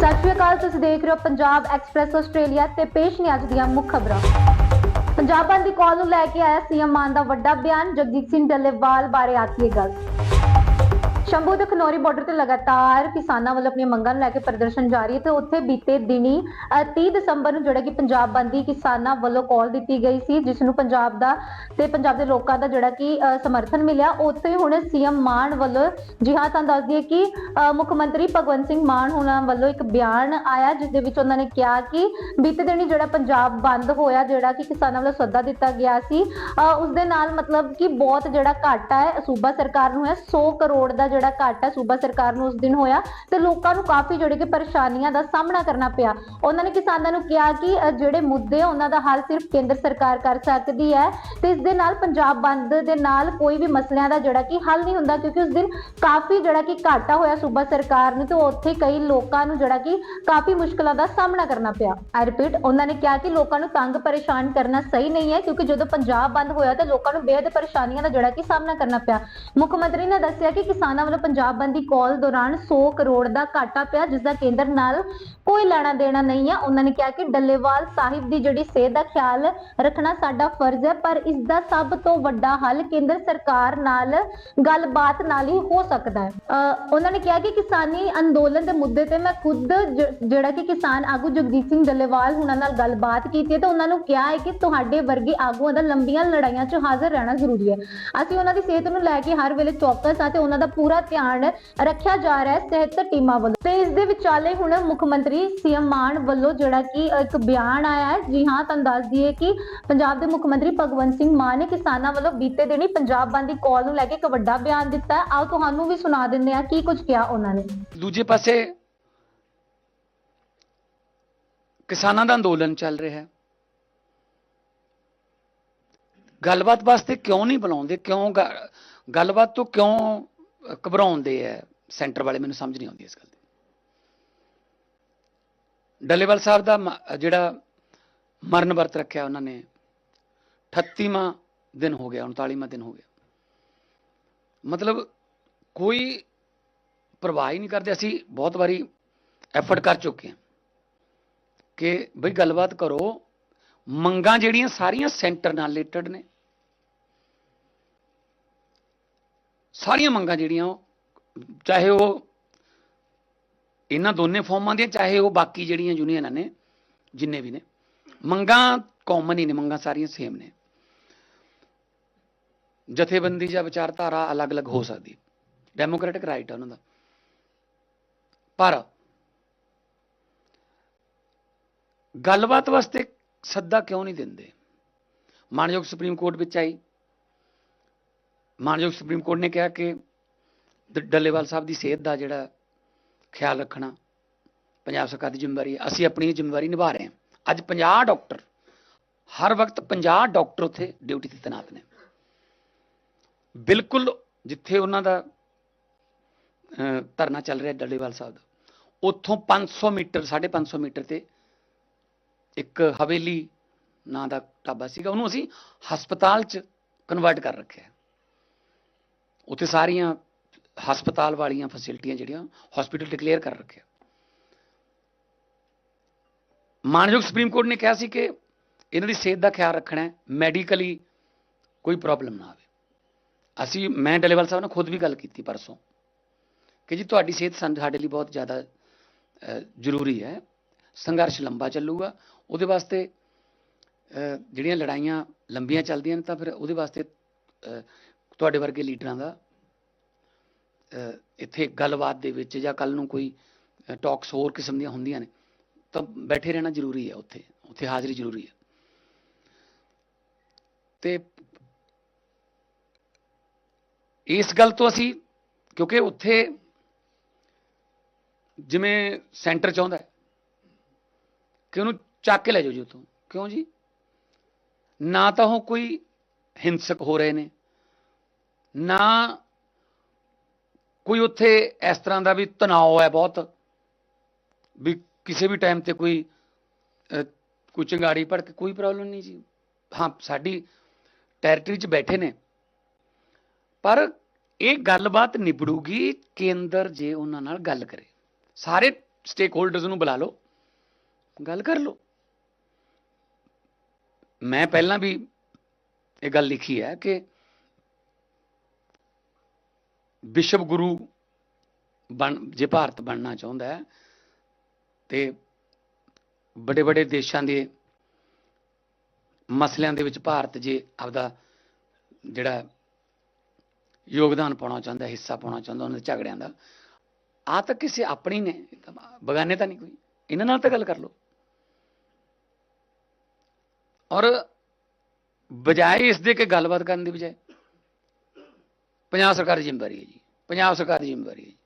ਸਤਿ ਸ਼੍ਰੀ ਅਕਾਲ, ਤੁਸੀਂ ਦੇਖ ਰਹੇ ਹੋ ਪੰਜਾਬ ਐਕਸਪ੍ਰੈਸ ਆਸਟ੍ਰੇਲੀਆ ਤੇ ਪੇਸ਼ ਨੇ ਅੱਜ ਦੀਆਂ ਮੁੱਖ ਖਬਰਾਂ। ਪੰਜਾਬ ਦੀ ਕਾਲ ਨੂੰ ਲੈ ਕੇ ਆਇਆ ਸੀਐਮ ਮਾਨ ਦਾ ਵੱਡਾ ਬਿਆਨ, ਜਗਜੀਤ ਸਿੰਘ ਡੱਲੇਵਾਲ ਬਾਰੇ ਆਖੀ ਇਹ ਗੱਲ। ਸ਼ੰਭੂ ਤੇ ਖਨੌਰੀ ਬਾਰਡਰ ਤੇ ਲਗਾਤਾਰ ਕਿਸਾਨਾਂ ਵੱਲੋਂ ਆਪਣੀਆਂ ਮੰਗਾਂ ਨੂੰ ਲੈ ਕੇ ਪ੍ਰਦਰਸ਼ਨ ਜਾਰੀ ਹੈ ਤੇ ਉੱਥੇ ਬੀਤੇ ਦਿਨੀ 30 ਦਸੰਬਰ ਨੂੰ ਜਿਹੜਾ ਕਿ ਪੰਜਾਬ ਬੰਦੀ ਕਿਸਾਨਾਂ ਵੱਲੋਂ ਕਾਲ ਦਿੱਤੀ ਗਈ ਸੀ ਜਿਸ ਨੂੰ ਪੰਜਾਬ ਦਾ ਤੇ ਪੰਜਾਬ ਦੇ ਲੋਕਾਂ ਦਾ ਜਿਹੜਾ ਕਿ ਸਮਰਥਨ ਮਿਲਿਆ। ਉੱਥੇ ਹੁਣ ਸੀਐਮ ਮਾਨ ਵੱਲੋਂ ਜੀ ਹਾਂ ਤੁਹਾਨੂੰ ਦੱਸ ਦਈਏ ਕਿ ਮੁੱਖ ਮੰਤਰੀ ਭਗਵੰਤ ਸਿੰਘ ਮਾਨ ਹੁਣਾਂ ਵੱਲੋਂ ਇੱਕ ਬਿਆਨ ਆਇਆ ਜਿਸ ਦੇ ਵਿੱਚ ਉਹਨਾਂ ਨੇ ਕਿਹਾ ਕਿ ਬੀਤੇ ਦਿਨੀ ਜਿਹੜਾ ਪੰਜਾਬ ਬੰਦ ਹੋਇਆ ਜਿਹੜਾ ਕਿ ਕਿਸਾਨਾਂ ਵੱਲੋਂ ਸੱਦਾ ਦਿੱਤਾ ਗਿਆ ਸੀ ਅ, ਉਸ ਦੇ ਨਾਲ ਮਤਲਬ ਕਿ ਬਹੁਤ ਜਿਹੜਾ ਘਾਟਾ ਹੈ ਸੂਬਾ ਸਰਕਾਰ ਨੂੰ ਹੈ 100 ਕਰੋੜ ਦਾ ਜਿਹੜਾ ਘਾਟਾ ਸੂਬਾ ਸਰਕਾਰ ਨੂੰ ਉਸ ਦਿਨ ਹੋਇਆ ਤੇ ਲੋਕਾਂ ਨੂੰ ਕਾਫੀ ਜਿਹੜੇ ਕਿ ਪਰੇਸ਼ਾਨੀਆਂ ਦਾ ਸਾਹਮਣਾ ਕਰਨਾ ਪਿਆ। ਉਹਨਾਂ ਨੇ ਕਿਸਾਨਾਂ ਨੂੰ ਕਿਹਾ ਕਿ ਜਿਹੜੇ ਮੁੱਦੇ ਉਹਨਾਂ ਦਾ ਹੱਲ ਸਿਰਫ ਕੇਂਦਰ ਸਰਕਾਰ ਕਰ ਸਕਦੀ ਹੈ ਤੇ ਇਸ ਦੇ ਨਾਲ ਪੰਜਾਬ ਬੰਦ ਦੇ ਨਾਲ ਕੋਈ ਵੀ ਮਸਲਿਆਂ ਦਾ ਜਿਹੜਾ ਕਿ ਹੱਲ ਨਹੀਂ ਹੁੰਦਾ ਕਿਉਂਕਿ ਉਸ ਦਿਨ ਕਾਫੀ ਜਿਹੜਾ ਕਿ ਘਾਟਾ ਹੋਇਆ ਸੂਬਾ ਸਰਕਾਰ ਨੂੰ ਤੇ ਉੱਥੇ ਕਈ ਲੋਕਾਂ ਨੂੰ ਜਿਹੜਾ ਕਿ ਕਾਫੀ ਮੁਸ਼ਕਲਾਂ ਦਾ ਸਾਹਮਣਾ ਕਰਨਾ ਪਿਆ। ਆਈ ਰਿਪੀਟ ਉਹਨਾਂ ਨੇ ਕਿਹਾ ਕਿ ਲੋਕਾਂ ਨੂੰ ਤੰਗ ਪਰੇਸ਼ਾਨ ਕਰਨਾ ਸਹੀ ਨਹੀਂ ਹੈ ਕਿਉਂਕਿ ਜਦੋਂ ਪੰਜਾਬ ਬੰਦ ਹੋਇਆ ਤੇ ਲੋਕਾਂ ਨੂੰ ਬੇਹੱਦ ਪਰੇਸ਼ਾਨੀਆਂ ਦਾ ਜਿਹੜਾ ਕਿ ਸਾਹਮਣਾ ਕਰਨਾ ਪਿਆ। ਮੁੱਖ ਮੰਤਰੀ ਨੇ ਦੱਸਿਆ ਕਿ ਕਿਸਾਨਾਂ ਵੱਲੋਂ ਪੰਜਾਬ ਬੰਦ ਕਾਲ ਦੌਰਾਨ 100 ਕਰੋੜ ਦਾ ਘਾਟਾ ਪਿਆ, ਜਿਸ ਦਾ ਕੇਂਦਰ ਨਾਲ ਕੋਈ ਲੈਣਾ ਦੇਣਾ ਨਹੀਂ ਹੈ ਉਹਨਾਂ ਨੇ ਕਿਹਾ ਕਿ ਡੱਲੇਵਾਲ ਸਾਹਿਬ ਦੀ ਜਿਹੜੀ ਸਿਹਤ ਦਾ ਖਿਆਲ ਰੱਖਣਾ ਸਾਡਾ ਫਰਜ਼ ਹੈ, ਪਰ ਇਸ ਦਾ ਸਭ ਤੋਂ ਵੱਡਾ ਹੱਲ ਕੇਂਦਰ ਸਰਕਾਰ ਨਾਲ ਗੱਲਬਾਤ ਨਾਲ ਹੀ ਹੋ ਸਕਦਾ ਹੈ। ਉਹਨਾਂ ਨੇ ਕਿਹਾ ਕਿ ਕਿਸਾਨੀ ਅੰਦੋਲਨ ਦੇ ਮੁੱਦੇ ਤੇ ਮੈਂ ਖੁਦ ਜਿਹੜਾ ਕਿ ਕਿਸਾਨ ਆਗੂ ਜਗਜੀਤ ਸਿੰਘ ਡੱਲੇਵਾਲ ਹੁਣਾਂ ਨਾਲ ਗੱਲਬਾਤ ਕੀਤੀ ਹੈ ਤੇ ਉਹਨਾਂ ਨੂੰ ਕਿਹਾ ਹੈ ਕਿ ਤੁਹਾਡੇ ਵਰਗੇ ਆਗੂਆਂ ਦਾ ਲੰਬੀਆਂ ਲੜਾਈਆਂ 'ਚ ਹਾਜ਼ਰ ਰਹਿਣਾ ਜ਼ਰੂਰੀ ਹੈ। ਅਸੀਂ ਉਹਨਾਂ ਦੀ ਸਿਹਤ ਨੂੰ ਲੈ ਕੇ ਹਰ ਵੇਲੇ ਚੌਕਸ ਆ ਤੇ ਉਹਨਾਂ ਦਾ ਪੂਰਾ ਧਿਆਨ ਰੱਖਿਆ ਜਾ ਰਿਹਾ ਹੈ ਸਿਹਤ ਟੀਮਾਂ ਵੱਲੋਂ। ਤੇ ਇਸ ਦੇ ਵਿਚਾਲੇ ਹੁਣ ਮੁੱਖ ਮੰਤਰੀ ਸੀਐਮ ਮਾਨ ਵੱਲੋਂ ਜਿਹੜਾ ਕਿ ਇੱਕ ਬਿਆਨ ਆਇਆ ਹੈ। ਜੀ ਹਾਂ, ਤੁਹਾਨੂੰ ਦੱਸ ਦਈਏ ਕਿ ਪੰਜਾਬ ਦੇ ਮੁੱਖ ਮੰਤਰੀ ਭਗਵੰਤ ਸਿੰਘ ਮਾਨ ਨੇ ਕਿਸਾਨਾਂ ਵੱਲੋਂ ਬੀਤੇ ਦਿਨੀ ਪੰਜਾਬ ਬੰਦ ਦੀ ਕਾਲ ਨੂੰ ਲੈ ਕੇ ਇੱਕ ਵੱਡਾ ਬਿਆਨ ਦਿੱਤਾ ਹੈ। ਆਓ ਤੁਹਾਨੂੰ ਵੀ ਸੁਣਾ ਦਿੰਦੇ ਹਾਂ ਕੀ ਕੁਝ ਕਿਹਾ ਉਹਨਾਂ ਨੇ। ਦੂਜੇ ਪਾਸੇ ਕਿਸਾਨਾਂ ਦਾ ਅੰਦੋਲਨ ਚੱਲ ਰਿਹਾ ਹੈ। ਗੱਲਬਾਤ ਵਾਸਤੇ ਕਿਉਂ ਨਹੀਂ ਬੁਲਾਉਂਦੇ? ਕਿਉਂ ਗ- ਗੱਲਬਾਤ ਤੋਂ ਕਿਉਂ ਘਬਰਾਉਂਦੇ ਐ, ਸੈਂਟਰ ਵਾਲੇ ਮੈਨੂੰ ਸਮਝ ਨਹੀਂ ਆਉਂਦੀ ਇਸ ਗੱਲ ਦੀ। ਡੱਲੇਵਾਲ ਸਾਹਿਬ ਦਾ ਮ- ਜਿਹੜਾ ਮਰਨ ਵਰਤ ਰੱਖਿਆ ਉਹਨਾਂ ਨੇ 38ਵਾਂ ਦਿਨ ਹੋ ਗਿਆ 39ਵਾਂ ਦਿਨ ਹੋ ਗਿਆ। ਮਤਲਬ ਕੋਈ ਪਰਵਾਹ ਹੀ ਨਹੀਂ ਕਰਦੇ, ਅਸੀਂ ਬਹੁਤ ਵਾਰੀ ਐਫਰਟ ਕਰ ਚੁੱਕੇ ਹਾਂ ਕਿ ਬਈ ਗੱਲਬਾਤ ਕਰੋ, ਮੰਗਾਂ ਜਿਹੜੀਆਂ ਸਾਰੀਆਂ ਸੈਂਟਰ ਨਾਲ ਰਿਲੇਟਡ ਨੇ ਸਾਰੀਆਂ ਮੰਗਾਂ ਜਿਹੜੀਆਂ ਉਹ, ਚਾਹੇ ਉਹ ਇਹਨਾਂ ਦੋਨੇ ਫਾਰਮਾਂ ਦੀਆਂ, ਚਾਹੇ ਉਹ ਬਾਕੀ ਜਿਹੜੀਆਂ ਯੂਨੀਅਨਾਂ ਨੇ, ਜਿੰਨੇ ਵੀ ਨੇ, ਮੰਗਾਂ ਕਾਮਨ ਹੀ ਨੇ, ਮੰਗਾਂ ਸਾਰੀਆਂ ਸੇਮ ਨੇ। ਜਥੇਬੰਦੀ ਜਾਂ ਵਿਚਾਰਧਾਰਾ ਅਲੱਗ-ਅਲੱਗ ਹੋ ਸਕਦੀ ਡੈਮੋਕ੍ਰੈਟਿਕ ਰਾਈਟ ਹੈ ਉਹਨਾਂ ਦਾ। ਪਰ ਗੱਲਬਾਤ ਵਾਸਤੇ ਸੱਦਾ ਕਿਉਂ ਨਹੀਂ ਦਿੰਦੇ? ਮਾਨਯੋਗ ਸੁਪਰੀਮ ਕੋਰਟ ਵਿੱਚ ਆਈ। ਮਾਨਯੋਗ ਸੁਪਰੀਮ ਕੋਰਟ ਨੇ ਕਿਹਾ ਕਿ ਡੱਲੇਵਾਲ ਸਾਹਿਬ ਦੀ ਸਿਹਤ ਦਾ ਜਿਹੜਾ ਖਿਆਲ ਰੱਖਣਾ ਪੰਜਾਬ ਸਰਕਾਰ ਦੀ ਜ਼ਿੰਮੇਵਾਰੀ ਹੈ। ਅਸੀਂ ਆਪਣੀ ਜ਼ਿੰਮੇਵਾਰੀ ਨਿਭਾ ਰਹੇ ਹਾਂ। ਅੱਜ 50 ਡਾਕਟਰ, ਹਰ ਵਕਤ 50 ਡਾਕਟਰ ਉੱਥੇ ਡਿਊਟੀ ਤੇ ਤੈਨਾਤ ਨੇ। ਬਿਲਕੁਲ ਜਿੱਥੇ ਉਹਨਾਂ ਦਾ ਧਰਨਾ ਚੱਲ ਰਿਹਾ ਡੱਲੇਵਾਲ ਸਾਹਿਬ ਦਾ, ਉੱਥੋਂ 500 ਮੀਟਰ 550 ਮੀਟਰ ਤੇ ਇੱਕ ਹਵੇਲੀ ਨਾਂ ਦਾ ਢਾਬਾ ਸੀਗਾ। ਉਹਨੂੰ ਅਸੀਂ ਹਸਪਤਾਲ 'ਚ ਕਨਵਰਟ ਕਰ ਰੱਖਿਆ ਉੱਥੇ ਸਾਰੀਆਂ ਹਸਪਤਾਲ ਵਾਲੀਆਂ ਫੈਸਿਲਿਟੀਆਂ ਜਿਹੜੀਆਂ ਹਸਪੀਟਲ ਡਿਕਲੇਅਰ ਕਰ ਰੱਖਿਆ। ਮਾਨਯੋਗ ਸੁਪਰੀਮ ਕੋਰਟ ਨੇ ਕਿਹਾ ਸੀ ਕਿ ਇਹਨਾਂ ਦੀ ਸਿਹਤ ਦਾ ਖਿਆਲ ਰੱਖਣਾ ਹੈ ਮੈਡੀਕਲੀ ਕੋਈ ਪ੍ਰੋਬਲਮ ਨਾ ਆਵੇ। ਅਸੀਂ, ਮੈਂ ਡਲੇਵਾਲ ਸਾਹਿਬ ਨਾਲ ਖੁਦ ਵੀ ਗੱਲ ਕੀਤੀ ਪਰਸੋਂ ਕਿ ਜੀ ਤੁਹਾਡੀ ਸਿਹਤ ਸਾਨੂੰ- ਸਾਡੇ ਲਈ ਬਹੁਤ ਜ਼ਿਆਦਾ ਜ਼ਰੂਰੀ ਹੈ। ਸੰਘਰਸ਼ ਲੰਬਾ ਚੱਲੂਗਾ, ਉਹਦੇ ਵਾਸਤੇ ਜਿਹੜੀਆਂ ਲੜਾਈਆਂ ਲੰਬੀਆਂ ਚੱਲਦੀਆਂ ਨੇ, ਤਾਂ ਫਿਰ ਉਹਦੇ ਵਾਸਤੇ ਤੁਹਾਡੇ ਵਰਗੇ ਲੀਡਰਾਂ ਦਾ ਇੱਥੇ ਗੱਲਬਾਤ ਦੇ ਵਿੱਚ ਜਾਂ ਕੱਲ ਨੂੰ ਕੋਈ ਟਾਕਸ ਹੋਰ ਕਿਸਮ ਦੀਆਂ ਹੁੰਦੀਆਂ ਨੇ, ਤਾਂ ਬੈਠੇ ਰਹਿਣਾ ਜ਼ਰੂਰੀ ਹੈ ਉੱਥੇ ਉੱਥੇ ਹਾਜ਼ਰੀ ਜ਼ਰੂਰੀ ਹੈ। ਤੇ ਇਸ ਗੱਲ ਤੋਂ ਅਸੀਂ, ਕਿਉਂਕਿ ਉੱਥੇ ਜਿਵੇਂ ਸੈਂਟਰ ਚਾਹੁੰਦਾ ਕਿ ਉਹਨੂੰ ਚੱਕ ਕੇ ਲੈ ਜਾਓ ਜੀ ਉੱਥੋਂ। ਕਿਉਂ ਜੀ? ਨਾ ਤਾਂ ਉਹ ਕੋਈ ਹਿੰਸਕ ਹੋ ਰਹੇ ਨੇ ਨਾ ਕੋਈ ਉੱਥੇ ਇਸ ਤਰ੍ਹਾਂ ਦਾ ਵੀ ਤਣਾਅ ਹੈ ਬਹੁਤ, ਵੀ ਕਿਸੇ ਵੀ ਟਾਈਮ ਤੇ ਕੋਈ ਕੋਈ ਚੰਗਾੜੀ ਭੜ ਕੇ ਕੋਈ ਪ੍ਰੋਬਲਮ ਨਹੀਂ ਜੀ। ਹਾਂ, ਸਾਡੀ ਟੈਰੀਟਰੀ 'ਚ ਬੈਠੇ ਨੇ। ਪਰ ਇਹ ਗੱਲਬਾਤ ਨਿਬੜੂਗੀ, ਕੇਂਦਰ ਜੇ ਉਹਨਾਂ ਨਾਲ ਗੱਲ ਕਰੇ। ਸਾਰੇ ਸਟੇਕ ਹੋਲਡਰਸ ਨੂੰ ਬੁਲਾ ਲਓ, ਗੱਲ ਕਰ ਲਓ। ਮੈਂ ਪਹਿਲਾਂ ਵੀ ਇਹ ਗੱਲ ਲਿਖੀ ਹੈ ਕਿ ਵਿਸ਼ਵ ਗੁਰੂ ਬਣ, ਜੇ ਭਾਰਤ ਬਣਨਾ ਚਾਹੁੰਦਾ ਹੈ, ਤੇ ਵੱਡੇ ਵੱਡੇ ਦੇਸ਼ਾਂ ਦੇ ਮਸਲਿਆਂ ਦੇ ਵਿੱਚ ਭਾਰਤ ਜੇ ਆਪਦਾ ਜਿਹੜਾ ਯੋਗਦਾਨ ਪਾਉਣਾ ਚਾਹੁੰਦਾ, ਹਿੱਸਾ ਪਾਉਣਾ ਚਾਹੁੰਦਾ ਉਹਨਾਂ ਦੇ ਝਗੜਿਆਂ ਦਾ ਆ ਤਾਂ ਕਿਸੇ ਆਪਣੀ ਨੇ, ਬਗਾਨੇ ਤਾਂ ਨਹੀਂ ਕੋਈ। ਇਹਨਾਂ ਨਾਲ ਤਾਂ ਗੱਲ ਕਰ ਲਓ। ਔਰ ਬਜਾਏ ਇਸ ਦੇ ਕਿ ਗੱਲਬਾਤ ਕਰਨ ਦੀ ਬਜਾਏ ਪੰਜਾਬ ਸਰਕਾਰ ਦੀ ਜ਼ਿੰਮੇਵਾਰੀ ਹੈ ਜੀ। ਪੰਜਾਬ ਸਰਕਾਰ ਦੀ ਜ਼ਿੰਮੇਵਾਰੀ ਹੈ ਜੀ।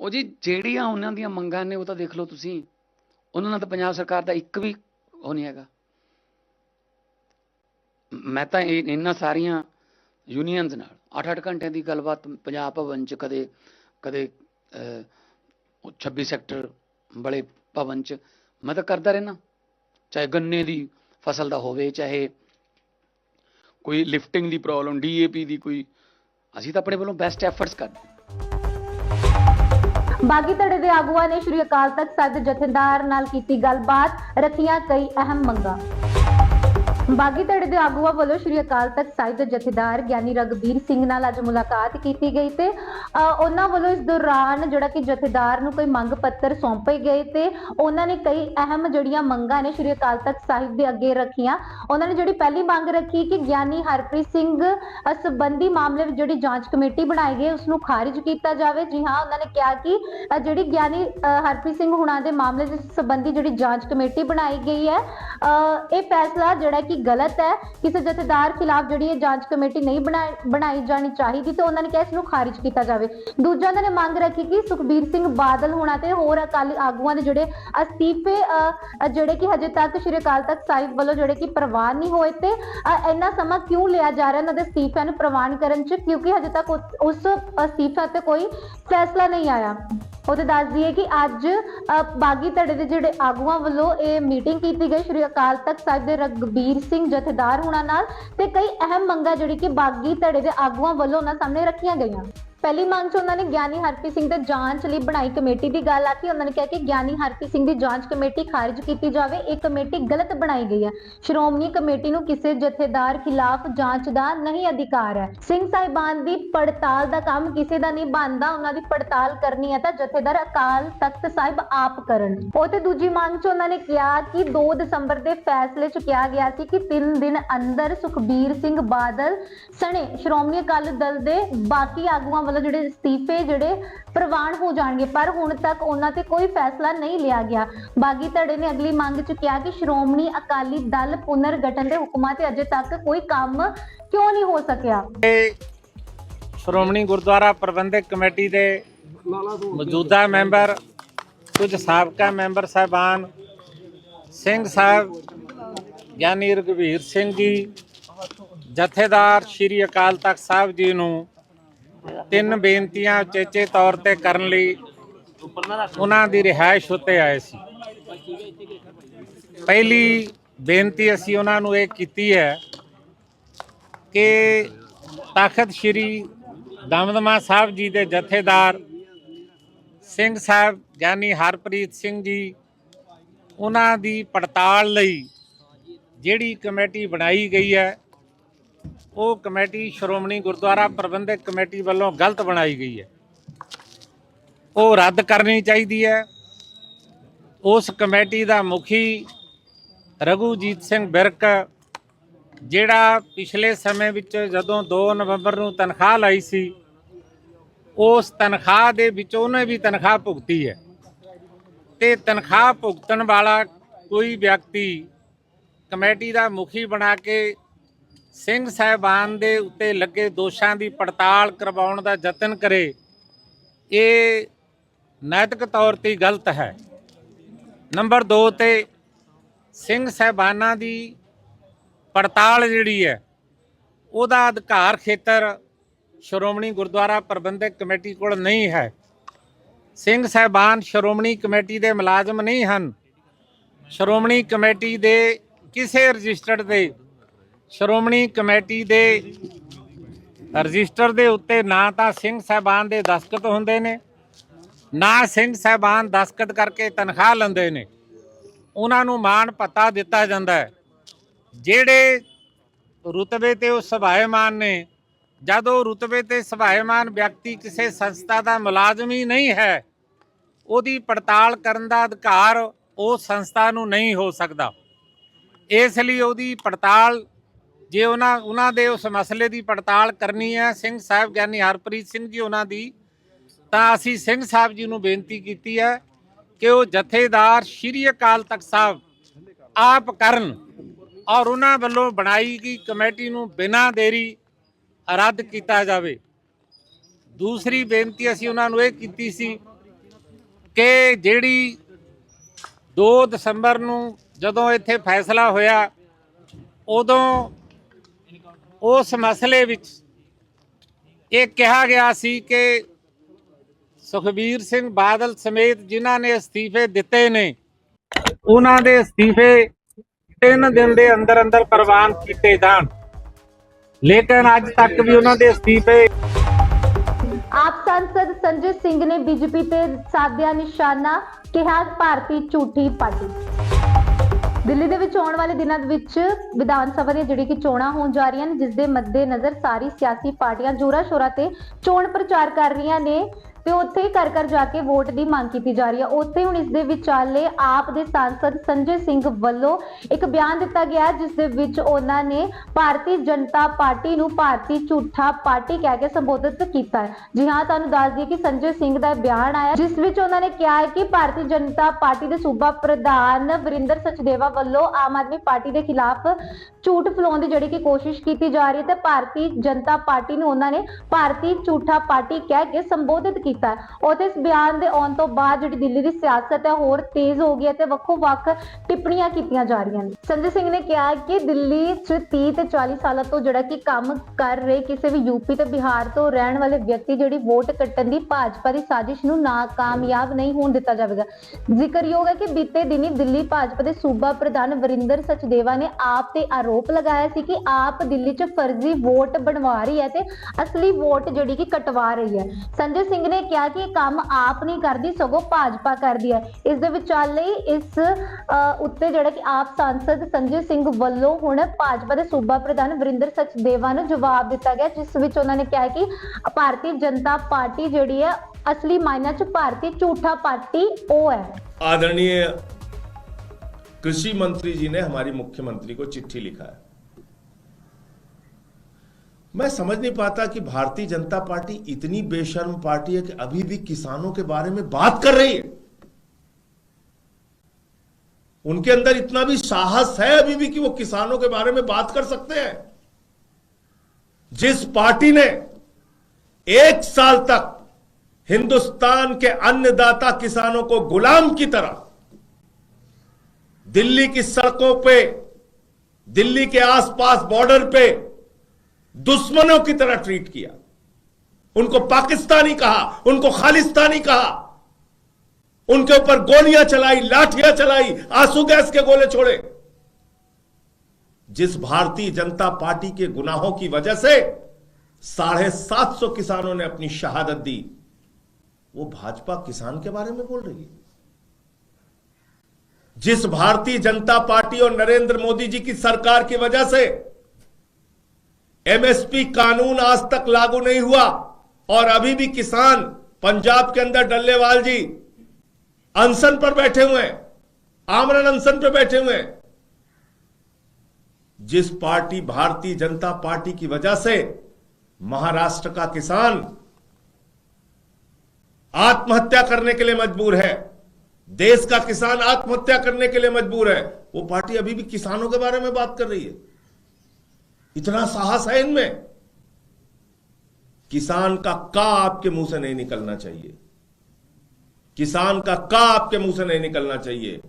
ਉਹ ਜੀ ਜਿਹੜੀਆਂ ਉਹਨਾਂ ਦੀਆਂ ਮੰਗਾਂ ਨੇ ਉਹ ਤਾਂ ਦੇਖ ਲਓ ਤੁਸੀਂ। ਉਹਨਾਂ ਨਾਲ ਤਾਂ ਪੰਜਾਬ ਸਰਕਾਰ ਦਾ ਇੱਕ ਵੀ ਉਹ ਨਹੀਂ ਹੈਗਾ। ਮੈਂ ਤਾਂ ਇਹ ਇਹਨਾਂ ਸਾਰੀਆਂ ਯੂਨੀਅਨਸ ਨਾਲ 8-8 ਘੰਟਿਆਂ ਦੀ ਗੱਲਬਾਤ ਪੰਜਾਬ ਭਵਨ ਚ ਕਦੇ ਕਦੇ ਅਹ, 26 ਸੈਕਟਰ ਬੜੇ ਭਵਨ ਚ ਮੈਂ ਤਾਂ ਕਰਦਾ ਰਹਿਣਾ ਚਾਹੇ ਗੰਨੇ ਦੀ ਫਸਲ ਦਾ ਹੋਵੇ ਚਾਹੇ ਕੋਈ ਲਿਫਟਿੰਗ ਦੀ ਪ੍ਰੋਬਲਮ ਡੀਏਪੀ ਦੀ ਕੋਈ ਅਸੀਂ ਤਾਂ ਆਪਣੇ ਵੱਲੋਂ ਬੈਸਟ ਐਫਰਟਸ ਕਰਦੇ ਬਾਗੀ ਧੜੇ ਦੇ ਆਗੂਆਂ ਨੇ ਸ਼੍ਰੀ ਅਕਾਲ ਤਖਤ ਸਾਹਿਬ ਦੇ ਜਥੇਦਾਰ ਨਾਲ ਕੀਤੀ ਗੱਲਬਾਤ, ਰੱਖੀਆਂ ਕਈ ਅਹਿਮ ਮੰਗਾਂ। ਬਾਗੀ ਧੜੇ ਦੇ ਆਗੂਆਂ ਵੱਲੋਂ ਸ਼੍ਰੀ ਅਕਾਲ ਤਖਤ ਸਾਹਿਬ ਦੇ ਜਥੇਦਾਰ ਗਿਆਨੀ ਰਗਬੀਰ ਸਿੰਘ ਨਾਲ ਅੱਜ ਮੁਲਾਕਾਤ ਕੀਤੀ ਗਈ ਤੇ ਉਹਨਾਂ ਵੱਲੋਂ ਇਸ ਦੌਰਾਨ ਜਿਹੜਾ ਕਿ ਜਥੇਦਾਰ ਨੂੰ ਕੋਈ ਮੰਗ ਪੱਤਰ ਸੌਂਪੇ ਗਏ ਤੇ ਉਹਨਾਂ ਨੇ ਕਈ ਅਹਿਮ ਜਿਹੜੀਆਂ ਮੰਗਾਂ ਨੇ ਸ਼੍ਰੀ ਅਕਾਲ ਤਖਤ ਸਾਹਿਬ ਦੇ ਅੱਗੇ ਰੱਖੀਆਂ। ਉਹਨਾਂ ਨੇ ਜਿਹੜੀ ਪਹਿਲੀ ਮੰਗ ਰੱਖੀ ਕਿ ਗਿਆਨੀ ਹਰਪ੍ਰੀਤ ਸਿੰਘ ਸੰਬੰਧੀ ਮਾਮਲੇ ਵਿੱਚ ਜਿਹੜੀ ਜਾਂਚ ਕਮੇਟੀ ਬਣਾਈ ਗਈ ਉਸ ਨੂੰ ਖਾਰਿਜ ਕੀਤਾ ਜਾਵੇ। ਜੀ ਹਾਂ, ਉਹਨਾਂ ਨੇ ਕਿਹਾ ਕਿ ਜਿਹੜੀ ਗਿਆਨੀ ਹਰਪ੍ਰੀਤ ਸਿੰਘ ਹੁਣਾਂ ਦੇ ਮਾਮਲੇ ਦੇ ਸੰਬੰਧੀ ਜਿਹੜੀ ਜਾਂਚ ਕਮੇਟੀ ਬਣਾਈ ਗਈ ਹੈ ਇਹ ਫੈਸਲਾ ਜਿਹੜਾ ਕਿ ਗਲਤ ਹੈ ਕਿਸੇ ਜਥੇਦਾਰ ਖਿਲਾਫ ਜਿਹੜੀ ਇਹ ਜਾਂਚ ਕਮੇਟੀ ਨਹੀਂ ਬਣਾਈ ਜਾਣੀ ਚਾਹੀਦੀ ਤੇ ਉਹਨਾਂ ਨੇ ਕਿਹਾ ਇਸ ਨੂੰ ਖਾਰਿਜ ਕੀਤਾ ਜਾਵੇ। ਦੂਜਾ ਉਹਨਾਂ ਨੇ ਮੰਗ ਰੱਖੀ ਕਿ ਸੁਖਬੀਰ ਸਿੰਘ ਬਾਦਲ ਹੋਣਾ ਤੇ ਹੋਰ ਅਕਾਲੀ ਆਗੂਆਂ ਦੇ ਜਿਹੜੇ ਅਸਤੀਫੇ ਜਿਹੜੇ ਕਿ ਹਜੇ ਤੱਕ ਸ਼੍ਰੀ ਅਕਾਲ ਤਖਤ ਸਾਹਿਬ ਵੱਲੋਂ ਜਿਹੜੇ ਕਿ ਪ੍ਰਵਾਨ ਨਹੀਂ ਹੋਏ ਤੇ ਇੰਨਾ ਸਮਾਂ ਕਿਉਂ ਲਿਆ ਜਾ ਰਿਹਾ ਉਹਨਾਂ ਦੇ ਅਸਤੀਫਿਆਂ ਨੂੰ ਪ੍ਰਵਾਨ ਕਰਨ ਚ? ਕਿਉਂਕਿ ਹਜੇ ਤੱਕ ਉਸ- ਅਸਤੀਫਾ ਤੇ ਕੋਈ ਫੈਸਲਾ ਨਹੀਂ ਆਇਆ। ਉਹ ਤੇ ਦੱਸ ਦਈਏ ਕਿ ਅੱਜ ਅ, ਬਾਗੀ ਧੜੇ ਦੇ ਜਿਹੜੇ ਆਗੂਆਂ ਵੱਲੋਂ ਇਹ ਮੀਟਿੰਗ ਕੀਤੀ ਗਈ। ਸ਼੍ਰੀ ਅਕਾਲ ਤਖਤ ਸਾਹਿਬ ਦੇ ਰਗਬੀਰ ਸਿੰਘ ਜਥੇਦਾਰ ਹੁਣਾਂ ਨਾਲ ਤੇ ਕਈ ਅਹਿਮ ਮੰਗਾਂ ਜਿਹੜੀ ਕਿ ਬਾਗੀ ਧੜੇ ਦੇ ਆਗੂਆਂ ਵੱਲੋਂ ਉਹਨਾਂ ਸਾਹਮਣੇ ਰੱਖੀਆਂ ਗਈਆਂ। ਪਹਿਲੀ ਮੰਗ 'ਚ ਉਹਨਾਂ ਨੇ ਗਿਆਨੀ ਹਰਪ੍ਰੀਤ ਸਿੰਘ ਦੇ ਜਾਂਚ ਲਈ ਬਣਾਈ ਕਮੇਟੀ ਦੀ ਗੱਲ ਆਖੀ। ਉਹਨਾਂ ਨੇ ਕਿਹਾ ਕਿ ਗਿਆਨੀ ਹਰਪ੍ਰੀਤ ਸਿੰਘ ਦੀ ਜਾਂਚ ਕਮੇਟੀ ਖਾਰਿਜ ਕੀਤੀ ਜਾਵੇ। ਇਹ ਕਮੇਟੀ ਗਲਤ ਬਣਾਈ ਗਈ ਹੈ। ਸ਼੍ਰੋਮਣੀ ਕਮੇਟੀ ਨੂੰ ਕਿਸੇ ਜਥੇਦਾਰ ਖਿਲਾਫ ਜਾਂਚ ਦਾ ਨਹੀਂ ਅਧਿਕਾਰ ਹੈ। ਸਿੰਘ ਸਾਹਿਬਾਨ ਦੀ ਪੜਤਾਲ ਦਾ ਕੰਮ ਕਿਸੇ ਦਾ ਨਹੀਂ ਬਣਦਾ। ਉਹਨਾਂ ਦੀ ਪੜਤਾਲ ਕਰਨੀ ਹੈ ਤਾਂ ਜਥੇਦਾਰ ਅਕਾਲ ਤਖਤ ਸਾਹਿਬ ਆਪ ਕਰਨ। ਉਹ ਤੇ ਦੂਜੀ ਮੰਗ 'ਚ ਉਹਨਾਂ ਨੇ ਕਿਹਾ ਕਿ 2 ਦਸੰਬਰ ਦੇ ਫੈਸਲੇ 'ਚ ਕਿਹਾ ਗਿਆ ਸੀ ਕਿ 3 ਦਿਨ ਅੰਦਰ ਸੁਖਬੀਰ ਸਿੰਘ ਬਾਦਲ ਸਣੇ। ਸ਼੍ਰੋਮਣੀ ਅਕਾਲੀ ਦਲ ਦੇ ਬਾਕੀ ਆਗੂਆਂ ਵੱਲੋਂ ਜਿਹੜੇ ਅਸਤੀਫੇ ਜਿਹੜੇ ਪ੍ਰਵਾਨ ਹੋ ਜਾਣਗੇ, ਪਰ ਹੁਣ ਤੱਕ ਉਹਨਾਂ ਤੇ ਕੋਈ ਫੈਸਲਾ ਨਹੀਂ ਲਿਆ ਗਿਆ। ਬਾਗੀ ਧੜੇ ਨੇ ਅਗਲੀ ਮੰਗ 'ਚ ਕਿਹਾ ਕਿ ਸ਼੍ਰੋਮਣੀ ਅਕਾਲੀ ਦਲ ਪੁਨਰ ਗਠਨ ਦੇ ਹੁਕਮਾਂ ਤੇ ਅਜੇ ਤੱਕ ਕੋਈ ਕੰਮ ਕਿਉਂ ਨਹੀਂ ਹੋ ਸਕਿਆ? ਸ਼੍ਰੋਮਣੀ ਗੁਰਦੁਆਰਾ ਪ੍ਰਬੰਧਕ ਕਮੇਟੀ ਦੇ ਮੌਜੂਦਾ ਮੈਂਬਰ, ਕੁਝ ਸਾਬਕਾ ਮੈਂਬਰ ਸਾਹਿਬਾਨ, ਸਿੰਘ ਸਾਹਿਬ, ਗਿਆਨੀ ਰਘਵੀਰ ਸਿੰਘ ਜੀ, ਜਥੇਦਾਰ ਸ਼੍ਰੀ ਅਕਾਲ ਤਖਤ ਸਾਹਿਬ ਜੀ ਨੂੰ ਤਿੰਨ ਬੇਨਤੀਆਂ ਉਚੇਚੇ ਤੌਰ ਤੇ ਕਰਨ ਲਈ ਉਹਨਾਂ ਦੀ ਰਿਹਾਇਸ਼ ਉੱਤੇ ਆਏ ਸੀ। ਪਹਿਲੀ ਬੇਨਤੀ ਅਸੀਂ ਉਹਨਾਂ ਨੂੰ ਇਹ ਕੀਤੀ ਹੈ ਕਿ ਤਖਤ ਸ੍ਰੀ ਦਮਦਮਾ ਸਾਹਿਬ ਜੀ ਦੇ ਜਥੇਦਾਰ ਸਿੰਘ ਸਾਹਿਬ ਗਿਆਨੀ ਹਰਪ੍ਰੀਤ ਸਿੰਘ ਜੀ, ਉਹਨਾਂ ਦੀ ਪੜਤਾਲ ਲਈ ਜਿਹੜੀ ਕਮੇਟੀ ਬਣਾਈ ਗਈ ਹੈ ਉਹ ਕਮੇਟੀ ਸ਼੍ਰੋਮਣੀ ਗੁਰਦੁਆਰਾ ਪ੍ਰਬੰਧਕ ਕਮੇਟੀ ਵੱਲੋਂ ਗਲਤ ਬਣਾਈ ਗਈ ਹੈ। ਉਹ ਰੱਦ ਕਰਨੀ ਚਾਹੀਦੀ ਹੈ। ਉਸ ਕਮੇਟੀ ਦਾ ਮੁਖੀ ਰਘੂਜੀਤ ਸਿੰਘ ਬਿਰਕ, ਜਿਹੜਾ ਪਿਛਲੇ ਸਮੇਂ ਵਿੱਚ ਜਦੋਂ 2 ਨਵੰਬਰ ਨੂੰ ਤਨਖਾਹ ਲਈ ਸੀ, ਉਸ ਤਨਖਾਹ ਦੇ ਵਿੱਚ ਉਹਨੇ ਵੀ ਤਨਖਾਹ ਭੁਗਤੀ ਹੈ। ਤੇ ਤਨਖਾਹ ਭੁਗਤਣ ਵਾਲਾ ਕੋਈ ਵਿਅਕਤੀ ਕਮੇਟੀ ਦਾ ਮੁਖੀ ਬਣਾ ਕੇ ਸਿੰਘ ਸਾਹਿਬਾਨ ਦੇ ਉੱਤੇ ਲੱਗੇ ਦੋਸ਼ਾਂ ਦੀ ਪੜਤਾਲ ਕਰਵਾਉਣ ਦਾ ਯਤਨ ਕਰੇ, ਇਹ ਨੈਤਿਕ ਤੌਰ ਤੇ ਗਲਤ ਹੈ। ਨੰਬਰ 2 ਤੇ ਸਿੰਘ ਸਾਹਿਬਾਨਾਂ ਦੀ ਪੜਤਾਲ ਜਿਹੜੀ ਹੈ, ਉਹਦਾ ਅਧਿਕਾਰ ਖੇਤਰ ਸ਼੍ਰੋਮਣੀ ਗੁਰਦੁਆਰਾ ਪ੍ਰਬੰਧਕ ਕਮੇਟੀ ਕੋਲ ਨਹੀਂ ਹੈ। ਸਿੰਘ ਸਾਹਿਬਾਨ ਸ਼੍ਰੋਮਣੀ ਕਮੇਟੀ ਦੇ ਮੁਲਾਜ਼ਮ ਨਹੀਂ ਹਨ। ਸ਼੍ਰੋਮਣੀ ਕਮੇਟੀ ਦੇ ਕਿਸੇ ਰਜਿਸਟਰਡ ਦੇ ਸ਼੍ਰੋਮਣੀ ਕਮੇਟੀ ਦੇ ਰਜਿਸਟਰ ਦੇ ਉੱਤੇ ਨਾ ਤਾਂ ਸਿੰਘ ਸਾਹਿਬਾਨ ਦੇ ਦਸਤਖਤ ਹੁੰਦੇ ਨੇ, ਨਾ ਸਿੰਘ ਸਾਹਿਬਾਨ ਦਸਤਖਤ ਕਰਕੇ ਤਨਖਾਹ ਲੈਂਦੇ ਨੇ। ਉਹਨਾਂ ਨੂੰ ਮਾਣ ਪੱਤਾ ਦਿੱਤਾ ਜਾਂਦਾ ਹੈ। ਜਿਹੜੇ ਰੁਤਬੇ ਤੇ ਉਹ ਸਭਾਏਮਾਨ ਨੇ, ਜਦ ਉਹ ਰੁਤਬੇ ਤੇ ਸਭਾਏਮਾਨ ਵਿਅਕਤੀ ਕਿਸੇ ਸੰਸਥਾ ਦਾ ਮੁਲਾਜ਼ਮ ਹੀ ਨਹੀਂ ਹੈ, ਉਹਦੀ ਪੜਤਾਲ ਕਰਨ ਦਾ ਅਧਿਕਾਰ ਉਸ ਸੰਸਥਾ ਨੂੰ ਨਹੀਂ ਹੋ ਸਕਦਾ। ਇਸ ਲਈ ਉਹਦੀ ਪੜਤਾਲ ਜੇ ਉਹਨਾਂ ਉਹਨਾਂ ਦੇ ਉਸ ਮਸਲੇ ਦੀ ਪੜਤਾਲ ਕਰਨੀ ਹੈ, ਸਿੰਘ ਸਾਹਿਬ ਗਿਆਨੀ ਹਰਪ੍ਰੀਤ ਸਿੰਘ ਜੀ ਉਹਨਾਂ ਦੀ, ਤਾਂ ਅਸੀਂ ਸਿੰਘ ਸਾਹਿਬ ਜੀ ਨੂੰ ਬੇਨਤੀ ਕੀਤੀ ਹੈ ਕਿ ਉਹ ਜਥੇਦਾਰ ਸ਼੍ਰੀ ਅਕਾਲ ਤਖਤ ਸਾਹਿਬ ਆਪ ਕਰਨ ਔਰ ਉਹਨਾਂ ਵੱਲੋਂ ਬਣਾਈ ਗਈ ਕਮੇਟੀ ਨੂੰ ਬਿਨਾਂ ਦੇਰੀ ਰੱਦ ਕੀਤਾ ਜਾਵੇ। ਦੂਸਰੀ ਬੇਨਤੀ ਅਸੀਂ ਉਹਨਾਂ ਨੂੰ ਇਹ ਕੀਤੀ ਸੀ ਕਿ ਜਿਹੜੀ 2 ਦਸੰਬਰ ਨੂੰ ਜਦੋਂ ਇੱਥੇ ਫੈਸਲਾ ਹੋਇਆ, ਉਦੋਂ ਉਸ ਮਸਲੇ ਵਿੱਚ ਇਹ ਕਿਹਾ ਗਿਆ ਸੀ ਕਿ ਸੁਖਬੀਰ ਸਿੰਘ ਬਾਦਲ ਸਮੇਤ ਜਿਨ੍ਹਾਂ ਨੇ ਅਸਤੀਫੇ ਦਿੱਤੇ ਨੇ, ਉਹਨਾਂ ਦੇ ਅਸਤੀਫੇ ਤਿੰਨ ਦਿਨ ਦੇ ਅੰਦਰ ਅੰਦਰ ਪ੍ਰਵਾਨ ਕੀਤੇ ਜਾਣ। ਲੇਕਿਨ ਅੱਜ ਤੱਕ ਵੀ ਉਹਨਾਂ ਦੇ ਅਸਤੀਫੇ ਆਪ ਸੰਸਦ ਸੰਜੇ ਸਿੰਘ ਨੇ ਬੀਜੇਪੀ ਤੇ ਸਾਧਿਆ ਨਿਸ਼ਾਨਾ ਕਿਹਾ, ਭਾਰਤੀ ਝੂਠੀ ਪਾਰਟੀ। ਦਿੱਲੀ ਦੇ ਵਿੱਚ ਆਉਣ ਵਾਲੇ ਦਿਨਾਂ ਦੇ ਵਿੱਚ ਵਿਧਾਨ ਸਭਾ ਦੀਆਂ ਜਿਹੜੀ ਕਿ ਚੋਣਾਂ ਹੋਣ ਜਾ ਰਹੀਆਂ ਨੇ, ਜਿਸ ਦੇ ਮੱਦੇ ਨਜ਼ਰ ਸਾਰੀ ਸਿਆਸੀ ਪਾਰਟੀਆਂ ਜੋਰਾ ਸ਼ੋਰਾ ਤੇ ਚੋਣ ਪ੍ਰਚਾਰ ਕਰ ਰਹੀਆਂ ਨੇ। ਤੇ ਉੱਥੇ ਹੀ ਕਰ ਕਰ ਜਾ ਕੇ ਵੋਟ ਦੀ ਮੰਗ ਕੀਤੀ ਜਾ ਰਹੀ ਹੈ। ਉੱਥੇ ਹੁਣ ਇਸ ਦੇ ਵਿਚਾਲੇ ਆਪ ਦੇ ਸਾਂਸਦ ਸੰਜੇ ਸਿੰਘ ਵੱਲੋਂ ਇੱਕ ਬਿਆਨ ਦਿੱਤਾ ਗਿਆ ਜਿਸ ਦੇ ਵਿੱਚ ਉਹਨਾਂ ਨੇ ਭਾਰਤੀ ਜਨਤਾ ਪਾਰਟੀ ਨੂੰ ਭਾਰਤੀ ਝੂਠਾ ਪਾਰਟੀ ਕਹਿ ਕੇ ਸੰਬੋਧਿਤ ਕੀਤਾ ਹੈ। ਜੀ ਹਾਂ, ਤੁਹਾਨੂੰ ਦੱਸ ਦਈਏ ਕਿ ਸੰਜੇ ਸਿੰਘ ਦਾ ਬਿਆਨ ਆਇਆ, ਜਿਸ ਵਿੱਚ ਉਹਨਾਂ ਨੇ ਕਿਹਾ ਹੈ ਕਿ ਭਾਰਤੀ ਜਨਤਾ ਪਾਰਟੀ ਦੇ ਸੂਬਾ ਪ੍ਰਧਾਨ ਵਰਿੰਦਰ ਸਚਦੇਵਾ ਵੱਲੋਂ ਆਮ ਆਦਮੀ ਪਾਰਟੀ ਦੇ ਖਿਲਾਫ ਝੂਠ ਫੈਲਾਉਣ ਦੀ ਜਿਹੜੀ ਕਿ ਕੋਸ਼ਿਸ਼ ਕੀਤੀ ਜਾ ਰਹੀ ਹੈ ਤੇ ਭਾਰਤੀ ਜਨਤਾ ਪਾਰਟੀ ਨੂੰ ਉਹਨਾਂ ਨੇ ਭਾਰਤੀ ਝੂਠਾ ਪਾਰਟੀ ਕਹਿ ਕੇ ਸੰਬੋਧਿਤ ਕੀਤਾ। ਹੈ। ਉਹਦੇ ਇਸ ਬਿਆਨ ਦੇ ਆਉਣ ਤੋਂ ਬਾਅਦ ਜਿਹੜੀ ਦਿੱਲੀ ਦੀ ਸਿਆਸਤ ਹੈ, ਹੋਰ ਤੇਜ਼ ਹੋ ਗਈ ਹੈ ਤੇ ਵੱਖੋ ਵੱਖ ਟਿੱਪਣੀਆਂ ਕੀਤੀਆਂ ਜਾ ਰਹੀਆਂ ਨੇ। ਸੰਜੇ ਸਿੰਘ ਨੇ ਕਿਹਾ ਕਿ ਦਿੱਲੀ 'ਚ 30 ਤੇ 40 ਸਾਲਾਂ ਤੋਂ ਜਿਹੜਾ ਕਿ ਕੰਮ ਕਰ ਰਹੇ ਕਿਸੇ ਵੀ ਯੂਪੀ ਤੇ ਬਿਹਾਰ ਤੋਂ ਰਹਿਣ ਵਾਲੇ ਵਿਅਕਤੀ ਜਿਹੜੀ ਵੋਟ ਕੱਟਣ ਦੀ ਭਾਜਪਾ ਦੀ ਸਾਜ਼ਿਸ਼ ਨੂੰ ਨਾਕਾਮਯਾਬ ਨਹੀਂ ਹੋਣ ਦਿੱਤਾ ਜਾਵੇਗਾ। ਜ਼ਿਕਰਯੋਗ ਹੈ ਕਿ ਬੀਤੇ ਦਿਨੀ ਦਿੱਲੀ ਭਾਜਪਾ ਦੇ ਸੂਬਾ ਪ੍ਰਧਾਨ ਵਰਿੰਦਰ ਸਚਦੇਵਾ ਨੇ ਆਪ ਤੇ ਆਰੋਪ ਲਗਾਇਆ ਸੀ ਕਿ ਆਪ ਦਿੱਲੀ 'ਚ ਫਰਜ਼ੀ ਵੋਟ ਬਣਵਾ ਰਹੀ ਹੈ ਤੇ ਅਸਲੀ ਵੋਟ ਜਿਹੜੀ ਕਿ ਕਟਵਾ ਰਹੀ ਹੈ। ਸੰਜੇ ਸਿੰਘ ਨੇ ਕਿਹਾ ਕਿ ਇਹ ਕੰਮ ਆਪ ਨਹੀਂ ਕਰਦੀ ਸਗੋਂ ਭਾਜਪਾ ਕਰਦੀ ਹੈ ਇਸ ਦੇ ਵਿਚਾਲੇ ਹੀ ਇਸ ਅ, ਉੱਤੇ ਜਿਹੜਾ ਕਿ ਆਪ ਸਾਂਸਦ ਸੰਜੇ ਸਿੰਘ ਵੱਲੋਂ ਹੁਣ ਭਾਜਪਾ ਦੇ ਸੂਬਾ ਪ੍ਰਧਾਨ ਵਰਿੰਦਰ ਸਚਦੇਵਾ ਨੂੰ ਜਵਾਬ ਦਿੱਤਾ ਗਿਆ ਜਿਸ ਵਿੱਚ ਉਹਨਾਂ ਨੇ ਕਿਹਾ ਕਿ ਭਾਰਤੀ ਜਨਤਾ ਪਾਰਟੀ ਜਿਹੜੀ ਹੈ ਅਸਲੀ ਮਾਇਨਾ 'ਚ ਭਾਰਤੀ ਝੂਠਾ ਪਾਰਟੀ ਉਹ ਹੈ आदरणीय कृषि मंत्री जी ने हमारी मुख्यमंत्री को चिट्ठी लिखा है मैं समझ नहीं पाता कि भारतीय जनता पार्टी इतनी बेशर्म पार्टी है कि अभी भी किसानों के बारे में बात कर रही है। उनके अंदर इतना भी साहस है अभी भी कि वो किसानों के बारे में बात कर सकते हैं। जिस पार्टी ने एक साल तक हिंदुस्तान के अन्नदाता किसानों को गुलाम की तरह दिल्ली की सड़कों पे, दिल्ली के आसपास बॉर्डर पे दुश्मनों की तरह ट्रीट किया। उनको पाकिस्तानी कहा, उनको खालिस्तानी कहा। उनके ऊपर गोलियाँ चलाई, लाठियाँ चलाई, आँसू गैस के गोले छोड़े। जिस भारतीय जनता पार्टी के गुनाहों की वजह से साढ़े सात सौ किसानों ने अपनी शहादत दी, वो भाजपा किसान के बारे में बोल रही है। जिस भारतीय जनता पार्टी और नरेंद्र मोदी जी की सरकार की वजह से एमएसपी कानून आज तक लागू नहीं हुआ। और अभी भी किसान पंजाब के अंदर डल्लेवाल जी अनशन पर बैठे हुए हैं। आमरण अनशन पर बैठे हुए हैं। जिस पार्टी भारतीय जनता पार्टी की वजह से महाराष्ट्र का किसान आत्महत्या करने के लिए मजबूर है, देश का किसान आत्महत्या करने के लिए मजबूर है, वो पार्टी अभी भी किसानों के बारे में बात कर रही है। इतना साहस है इनमें। किसान का का आपके मुँह से नहीं निकलना चाहिए। किसान का का आपके मुँह से नहीं निकलना चाहिए।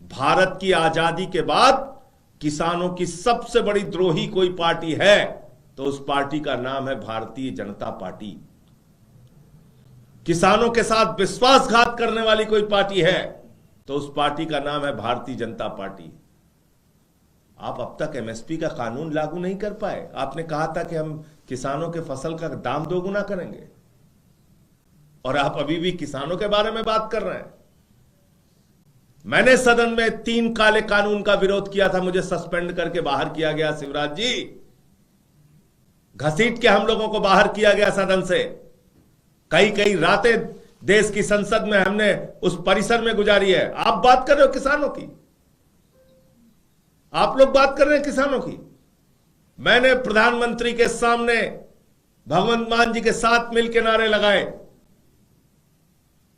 भारत की आज़ादी के बाद किसानों की सबसे बड़ी द्रोही कोई पार्टी है तो उस पार्टी का नाम है भारतीय जनता पार्टी। किसानों के साथ विश्वासघात करने वाली कोई पार्टी है तो उस पार्टी का नाम है भारतीय जनता पार्टी। आप अब तक एमएसपी का कानून लागू नहीं कर पाए। आपने कहा था कि हम किसानों के फ़सल का दाम दोगुना करेंगे। और आप अभी भी किसानों के बारे में बात कर रहे हैं। मैंने सदन में तीन काले कानून का विरोध किया था, मुझे सस्पेंड करके बाहर किया गया, शिवराज जी। घसीट के हम लोगों को बाहर किया गया सदन से। कई कई रातें देश की संसद में हमने उस परिसर में गुजारी है। आप बात कर रहे हो किसानों की। आप लोग बात कर रहे हैं किसानों की। मैंने प्रधानमंत्री के सामने भगवंत मान जी के साथ मिलकर नारे लगाए।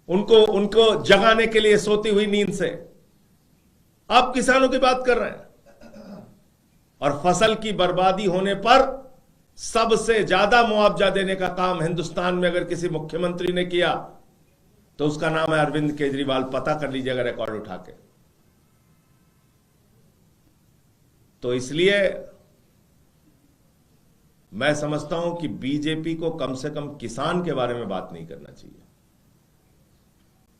उनको उनको जगाने के लिए सोती हुई नींद से। आप किसानों की बात कर रहे हैं। और फ़सल की बर्बादी होने पर सबसे ज़्यादा मुआवजा देने का काम हिंदुस्तान में अगर किसी मुख्यमंत्री ने किया तो उसका नाम है अरविंद केजरीवाल। पता कर लीजिएगा रिकॉर्ड उठा के। तो इसलिए मैं समझता हूँ कि बीजेपी को कम से कम किसान के बारे में बात नहीं करना चाहिए।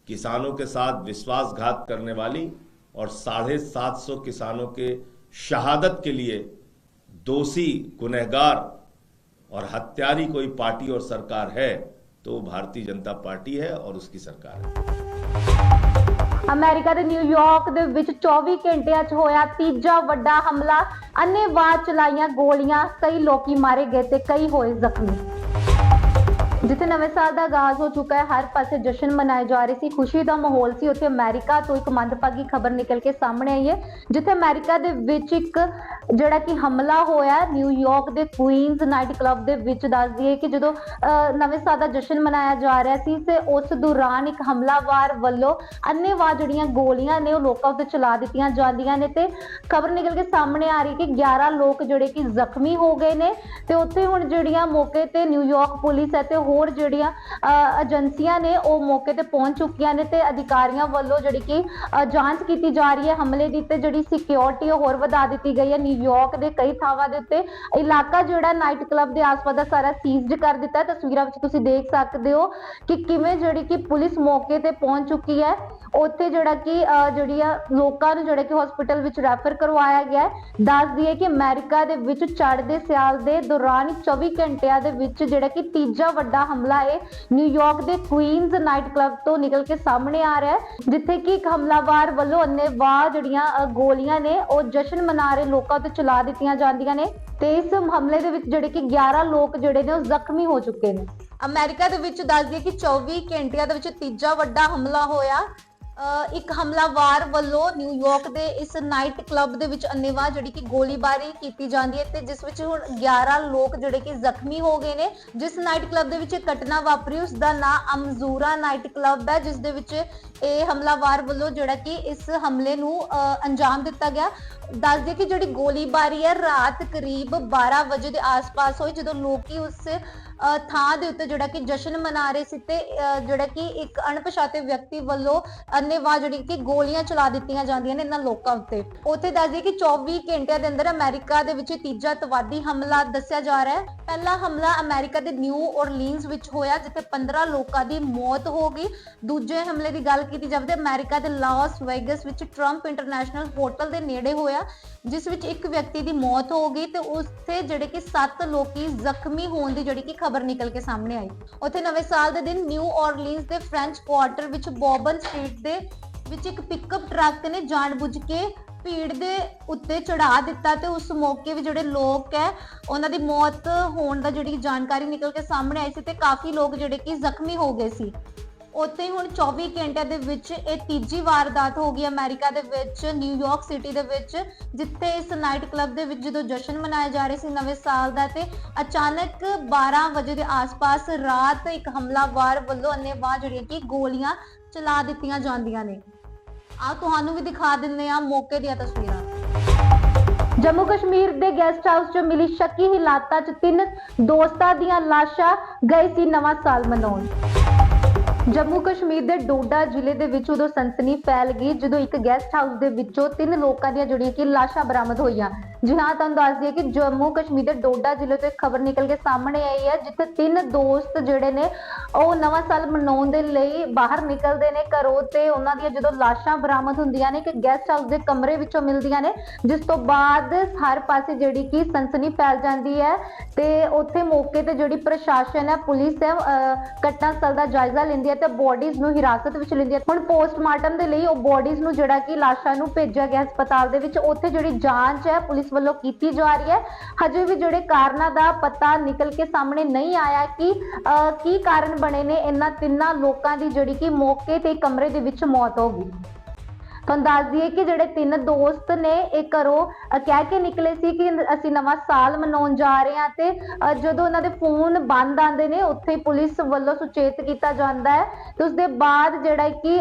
किसानों के साथ विश्वासघात करने वाली और साढ़े सात सौ किसानों के शहादत के लिए दोषी, गुनहगार और हत्यारी कोई पार्टी और सरकार है तो भारतीय जनता पार्टी है और उसकी सरकार है। ਅਮਰੀਕਾ ਦੇ ਨਿਊਯਾਰਕ ਦੇ ਵਿੱਚ 24 ਘੰਟਿਆਂ 'ਚ ਹੋਇਆ ਤੀਜਾ ਵੱਡਾ ਹਮਲਾ। ਅੰਨ੍ਹੇਵਾਹ ਚਲਾਈਆਂ ਗੋਲੀਆਂ ਕਈ ਲੋਕੀ ਮਾਰੇ ਗਏ ਤੇ ਕਈ ਹੋਏ ਜ਼ਖਮੀ। ਜਿੱਥੇ ਨਵੇਂ ਸਾਲ ਦਾ ਆਗਾਜ਼ ਹੋ ਚੁੱਕਾ ਹੈ, ਹਰ ਪਾਸੇ ਜਸ਼ਨ ਮਨਾਏ ਜਾ ਰਹੇ ਸੀ। ਖੁਸ਼ੀ ਦਾ ਮਾਹੌਲ ਸੀ। ਉੱਥੇ ਅਮਰੀਕਾ ਤੋਂ ਇੱਕ ਮੰਦਭਾਗੀ ਖਬਰ ਨਿਕਲ ਕੇ ਸਾਹਮਣੇ ਆਈ ਹੈ, ਜਿੱਥੇ ਅਮਰੀਕਾ ਦੇ ਵਿੱਚ ਇੱਕ ਜਿਹੜਾ ਕਿ ਹਮਲਾ ਹੋਇਆ ਨਿਊਯਾਰਕ ਦੇ ਕੁਈਨਜ਼ ਨਾਈਟ ਕਲੱਬ ਦੇ ਵਿੱਚ ਦੱਸ ਦਈਏ ਕਿ ਜਦੋਂ ਨਵੇਂ ਸਾਲ ਦਾ ਜਸ਼ਨ ਮਨਾਇਆ ਜਾ ਰਿਹਾ ਸੀ, ਤੇ ਉਸ ਦੌਰਾਨ ਇੱਕ ਹਮਲਾਵਾਰ ਵੱਲੋਂ ਅੰਨ੍ਹੇਵਾਹ ਜਿਹੜੀਆਂ ਗੋਲੀਆਂ ਨੇ, ਉਹ ਲੋਕਾਂ ਉੱਤੇ ਚਲਾ ਦਿੱਤੀਆਂ ਜਾਂਦੀਆਂ ਨੇ। ਤੇ ਖਬਰ ਨਿਕਲ ਕੇ ਸਾਹਮਣੇ ਆ ਰਹੀ ਕਿ 11 ਲੋਕ ਜਿਹੜੇ ਕਿ ਜ਼ਖਮੀ ਹੋ ਗਏ ਨੇ, ਤੇ ਉੱਥੇ ਹੁਣ ਜਿਹੜੀਆਂ ਮੌਕੇ ਤੇ ਨਿਊਯਾਰਕ ਪੁਲਿਸ ਹੈ, ਤੇ ਹੋਰ ਜਿਹੜੀਆਂ ਅਹ, ਏਜੰਸੀਆਂ ਨੇ ਉਹ ਮੌਕੇ ਤੇ ਪਹੁੰਚ ਚੁੱਕੀਆਂ ਨੇ ਤੇ ਅਧਿਕਾਰੀਆਂ ਵੱਲੋਂ ਜਿਹੜੀ ਕਿ ਜਾਂਚ ਕੀਤੀ ਜਾ ਰਹੀ ਹੈ। ਹਮਲੇ ਦੀ ਤੇ ਜਿਹੜੀ ਸਿਕਿਉਰਿਟੀ ਹੋਰ ਵਧਾ ਦਿੱਤੀ ਗਈ ਹੈ। ਨਿਊਯਾਰਕ ਦੇ ਕਈ ਥਾਵਾਂ ਦੇ ਉੱਤੇ ਇਲਾਕਾ ਜਿਹੜਾ ਨਾਈਟ ਕਲੱਬ ਦੇ ਆਸ-ਪਾਸ ਦਾ ਸਾਰਾ ਸੀਜ਼ਡ ਕਰ ਦਿੱਤਾ ਤਸਵੀਰਾਂ ਵਿੱਚ ਤੁਸੀਂ ਦੇਖ ਸਕਦੇ ਹੋ ਕਿ ਕਿਵੇਂ ਜਿਹੜੀ ਕਿ ਪੁਲਿਸ ਮੌਕੇ ਤੇ ਪਹੁੰਚ ਚੁੱਕੀ ਹੈ। ਉੱਥੇ ਜਿਹੜਾ ਕਿ ਅਹ, ਜਿਹੜੀ ਆ ਲੋਕਾਂ ਨੂੰ ਜਿਹੜਾ ਕਿ ਹਸਪੀਟਲ ਵਿੱਚ ਰੈਫਰ ਕਰਵਾਇਆ ਗਿਆ ਹੈ। ਦੱਸ ਦਈਏ ਕਿ ਅਮਰੀਕਾ ਦੇ ਵਿੱਚ ਚੜ੍ਹਦੇ ਸਿਆਲ ਦੇ ਦੌਰਾਨ 24 ਘੰਟਿਆਂ ਦੇ ਵਿੱਚ ਜਿਹੜਾ ਕਿ ਤੀਜਾ ਵੱਡਾ ਹਮਲਾ ਹੈ। ਨਿਊਯਾਰਕ ਦੇ ਕੁਈਨਜ਼ ਨਾਈਟ ਕਲੱਬ ਤੋਂ ਨਿਕਲ ਕੇ ਸਾਹਮਣੇ ਆ ਰਿਹਾ ਹੈ, ਜਿੱਥੇ ਕਿ ਇੱਕ ਹਮਲਾਵਾਰ ਵੱਲੋਂ ਅੰਨੇਵਾਹ ਜਿਹੜੀਆਂ ਗੋਲੀਆਂ ਨੇ, ਉਹ ਜਸ਼ਨ ਮਨਾ ਰਹੇ ਲੋਕਾਂ ਤੇ ਚਲਾ ਦਿੱਤੀਆਂ ਜਾਂਦੀਆਂ ਨੇ ਤੇ ਇਸ ਹਮਲੇ ਦੇ ਵਿੱਚ ਜਿਹੜੇ ਕਿ 11 ਲੋਕ ਜਿਹੜੇ ਨੇ, ਉਹ ਜ਼ਖਮੀ ਹੋ ਚੁੱਕੇ ਨੇ। ਅਮਰੀਕਾ ਦੇ ਵਿੱਚ ਦੱਸਦੀ ਕਿ 24 ਘੰਟਿਆਂ ਦੇ ਵਿੱਚ ਤੀਜਾ ਵੱਡਾ ਹਮਲਾ ਹੋਇਆ। ਇੱਕ ਹਮਲਾਵਾਰ ਵੱਲੋਂ ਨਿਊਯਾਰਕ ਦੇ ਇਸ ਨਾਈਟ ਕਲੱਬ ਦੇ ਵਿੱਚ ਅੰਨੇਵਾਹ ਜਿਹੜੀ ਕਿ ਗੋਲੀਬਾਰੀ ਕੀਤੀ ਜਾਂਦੀ ਹੈ ਤੇ ਜਿਸ ਵਿੱਚ ਹੁਣ 11 ਲੋਕ ਜਿਹੜੇ ਕਿ ਜ਼ਖਮੀ ਹੋ ਗਏ ਨੇ, ਜਿਸ ਨਾਈਟ ਕਲੱਬ ਦੇ ਵਿੱਚ ਇਹ ਘਟਨਾ ਵਾਪਰੀ, ਉਸ ਦਾ ਨਾਂ ਅਮਜ਼ੂਰਾ ਨਾਈਟ ਕਲੱਬ ਹੈ, ਜਿਸ ਦੇ ਵਿੱਚ ਇਹ ਹਮਲਾਵਾਰ ਵੱਲੋਂ ਜਿਹੜਾ ਕਿ ਇਸ ਹਮਲੇ ਨੂੰ ਅੰਜਾਮ ਦਿੱਤਾ ਗਿਆ। ਦੱਸ ਦਈਏ ਕਿ ਜਿਹੜੀ ਗੋਲੀਬਾਰੀ ਹੈ, ਰਾਤ ਕਰੀਬ 12 ਵਜੇ ਦੇ ਆਸ-ਪਾਸ ਹੋਈ, ਜਦੋਂ ਲੋਕੀ ਉਸ ਥਾਂ ਦੇ ਉੱਤੇ ਜਿਹੜਾ ਕਿ ਜਸ਼ਨ ਮਨਾ ਰਹੇ ਸੀ ਤੇ ਜਿਹੜਾ ਕਿ ਇੱਕ ਅਣਪਛਾਤੇ ਵਿਅਕਤੀ ਵੱਲੋਂ ਅੰਨੇਵਾਹ ਜਿਹੜੀ ਕਿ ਗੋਲੀਆਂ ਚਲਾ ਦਿੱਤੀਆਂ ਜਾਂਦੀਆਂ ਨੇ ਇਹਨਾਂ ਲੋਕਾਂ ਉੱਤੇ। ਉੱਥੇ ਦੱਸ ਦਈਏ ਕਿ 24 ਘੰਟਿਆਂ ਦੇ ਅੰਦਰ ਅਮਰੀਕਾ ਦੇ ਵਿੱਚ ਤੀਜਾ ਤਵਾਦੀ ਹਮਲਾ ਦੱਸਿਆ ਜਾ ਰਿਹਾ ਹੈ। ਪਹਿਲਾ ਹਮਲਾ ਅਮਰੀਕਾ ਦੇ ਨਿਊ ਔਰਲੀਨਜ਼ ਵਿੱਚ ਹੋਇਆ, ਜਿੱਥੇ 15 ਲੋਕਾਂ ਦੀ ਮੌਤ ਹੋ ਗਈ। ਦੂਜੇ ਹਮਲੇ ਦੀ ਗੱਲ ਕੀਤੀ ਜਾਵੇ ਤਾਂ ਅਮਰੀਕਾ ਦੇ ਲਾਸ ਵੇਗਸ ਵਿੱਚ ਟਰੰਪ ਇੰਟਰਨੈਸ਼ਨਲ ਹੋਟਲ ਦੇ ਨੇੜੇ ਹੋਇਆ, ਜਿਸ ਵਿੱਚ ਇੱਕ ਵਿਅਕਤੀ ਦੀ ਮੌਤ ਹੋ ਗਈ ਤੇ ਉੱਥੇ ਜਿਹੜੇ ਕਿ 7 ਲੋਕੀ ਜ਼ਖਮੀ ਹੋਣ ਦੀ ਜਿਹੜੀ ਕਿ ਖਬਰ ਨਿਕਲ ਕੇ ਸਾਹਮਣੇ ਆਈ। ਉੱਥੇ ਨਵੇਂ ਸਾਲ ਦੇ ਦਿਨ ਨਿਊ ਔਰਲੀਨਜ਼ ਦੇ ਫ੍ਰੈਂਚ ਕੁਆਰਟਰ ਵਿੱਚ ਬੋਬਨ ਸਟਰੀਟ ਦੇ ਵਿੱਚ ਇੱਕ ਪਿਕਅਪ ਟਰੱਕ ਨੇ ਜਾਣਬੁੱਝ ਕੇ ਭੀੜ ਦੇ ਉੱਤੇ ਚੜਾ ਦਿੱਤਾ ਤੇ ਉਸ ਮੌਕੇ ਵੀ ਜਿਹੜੇ ਲੋਕ ਹੈ, ਉਹਨਾਂ ਦੀ ਮੌਤ ਹੋਣ ਦਾ ਜਿਹੜੀ ਜਾਣਕਾਰੀ ਨਿਕਲ ਕੇ ਸਾਹਮਣੇ ਆਈ ਸੀ ਤੇ ਕਾਫੀ ਲੋਕ ਜਿਹੜੇ ਕਿ ਜ਼ਖਮੀ ਹੋ ਗਏ ਸੀ। ਉੱਥੇ ਹੁਣ 24 ਘੰਟਿਆਂ ਦੇ ਵਿੱਚ ਇਹ ਤੀਜੀ ਵਾਰਦਾਤ ਹੋ ਗਈ ਅਮਰੀਕਾ ਦੇ ਵਿੱਚ ਨਿਊਯਾਰਕ ਸਿਟੀ ਦੇ ਵਿੱਚ, ਜਿੱਥੇ ਇਸ ਨਾਈਟ ਕਲੱਬ ਦੇ ਵਿੱਚ ਜਦੋਂ ਜਸ਼ਨ ਮਨਾਇਆ ਜਾ ਰਿਹਾ ਸੀ ਨਵੇਂ ਸਾਲ ਦਾ ਤੇ ਅਚਾਨਕ 12 ਵਜੇ ਦੇ ਆਸ-ਪਾਸ ਰਾਤ ਇੱਕ ਹਮਲਾਵਾਰ ਵੱਲੋਂ ਅੰਨੇਵਾਹ ਜਿਹੜੀਆਂ ਕਿ ਗੋਲੀਆਂ ਚਲਾ ਦਿੱਤੀਆਂ ਜਾਂਦੀਆਂ ਨੇ। ਆ ਤੁਹਾਨੂੰ ਵੀ ਦਿਖਾ ਦਿੰਦੇ ਆ ਮੌਕੇ ਦੀਆਂ ਤਸਵੀਰਾਂ। ਜੰਮੂ ਕਸ਼ਮੀਰ ਦੇ ਗੈਸਟ ਹਾਊਸ 'ਚ ਮਿਲੀ ਸ਼ੱਕੀ ਹਾਲਾਤਾਂ 'ਚ ਤਿੰਨ ਦੋਸਤਾਂ ਦੀਆਂ ਲਾਸ਼ਾਂ ਗਏ ਸੀ ਨਵਾਂ ਸਾਲ ਮਨਾਉਣ। ਜੰਮੂ ਕਸ਼ਮੀਰ ਦੇ ਡੋਡਾ ਜ਼ਿਲ੍ਹੇ ਦੇ ਵਿੱਚ ਉਦੋਂ ਸਨਸਨੀ ਫੈਲ ਗਈ ਜਦੋਂ ਇੱਕ ਗੈਸਟ ਹਾਊਸ ਦੇ ਵਿੱਚੋਂ ਤਿੰਨ ਲੋਕਾਂ ਦੀਆਂ ਜਿਹੜੀਆਂ ਕਿ ਲਾਸ਼ਾਂ ਬਰਾਮਦ ਹੋਈਆਂ। ਜੀ ਹਾਂ ਤੁਹਾਨੂੰ ਦੱਸ ਦਈਏ ਕਿ ਜੰਮੂ ਕਸ਼ਮੀਰ ਦੇ ਡੋਡਾ ਜ਼ਿਲ੍ਹੇ ਤੋਂ ਇੱਕ ਖਬਰ ਨਿਕਲ ਕੇ ਸਾਹਮਣੇ ਆਈ ਹੈ, ਜਿੱਥੇ ਤਿੰਨ ਦੋਸਤ ਜਿਹੜੇ ਨੇ, ਉਹ ਨਵਾਂ ਸਾਲ ਮਨਾਉਣ ਦੇ ਲਈ ਬਾਹਰ ਨਿਕਲਦੇ ਨੇ ਘਰੋਂ ਤੇ ਉਹਨਾਂ ਦੀਆਂ ਜਦੋਂ ਲਾਸ਼ਾਂ ਬਰਾਮਦ ਹੁੰਦੀਆਂ ਨੇ ਕਿ ਗੈਸਟ ਹਾਊਸ ਦੇ ਕਮਰੇ ਵਿੱਚੋਂ ਮਿਲਦੀਆਂ ਨੇ, ਜਿਸ ਤੋਂ ਬਾਅਦ ਹਰ ਪਾਸੇ ਜਿਹੜੀ ਕਿ ਸਨਸਨੀ ਫੈਲ ਜਾਂਦੀ ਹੈ ਤੇ ਉੱਥੇ ਮੌਕੇ ਤੇ ਜਿਹੜੀ ਪ੍ਰਸ਼ਾਸਨ ਹੈ, ਪੁਲਿਸ ਹੈ, ਅਹ, ਘਟਨਾ ਸਥਲ ਦਾ ਜਾਇਜ਼ਾ ਲੈਂਦੀ ਹੈ ਤੇ ਬੋਡੀਜ਼ ਨੂੰ ਹਿਰਾਸਤ ਵਿੱਚ ਲੈਂਦੀ ਹੈ। ਹੁਣ ਪੋਸਟਮਾਰਟਮ ਦੇ ਲਈ ਉਹ ਬੋਡੀਜ਼ ਨੂੰ ਜਿਹੜਾ ਕਿ ਲਾਸ਼ਾਂ ਨੂੰ ਭੇਜਿਆ ਗਿਆ ਹਸਪਤਾਲ ਦੇ ਵਿੱਚ, ਉੱਥੇ ਜਿਹੜੀ ਜਾਂਚ ਹੈ, ਪੁਲਿਸ ਵੱਲੋਂ ਕੀਤੀ ਜਾ ਰਹੀ ਹੈ। ਹਜੇ ਵੀ ਜਿਹੜੇ ਕਾਰਨਾਂ ਦਾ ਪਤਾ ਨਿਕਲ ਕੇ ਸਾਹਮਣੇ ਨਹੀਂ ਆਇਆ ਕਿ ਅਹ, ਕੀ ਕਾਰਨ ਬਣੇ ਨੇ ਇਹਨਾਂ ਤਿੰਨਾਂ ਲੋਕਾਂ ਦੀ ਜਿਹੜੀ ਕਿ ਮੌਕੇ ਤੇ ਕਮਰੇ ਦੇ ਵਿੱਚ ਮੌਤ ਹੋ ਗਈ। ਤੁਹਾਨੂੰ ਦੱਸ ਦਈਏ ਕਿ ਜਿਹੜੇ ਤਿੰਨ ਦੋਸਤ ਨੇ ਇਹ ਘਰੋਂ ਕਹਿ ਕੇ ਨਿਕਲੇ ਸੀ ਕਿ ਅਸੀਂ ਨਵਾਂ ਸਾਲ ਮਨਾਉਣ ਜਾ ਰਹੇ ਹਾਂ ਤੇ ਜਦੋਂ ਉਹਨਾਂ ਦੇ ਫੋਨ ਬੰਦ ਆਉਂਦੇ ਨੇ ਉੱਥੇ ਪੁਲਿਸ ਵੱਲੋਂ ਸੁਚੇਤ ਕੀਤਾ ਜਾਂਦਾ ਹੈ ਤੇ ਉਸ ਦੇ ਬਾਅਦ ਜਿਹੜਾ ਕਿ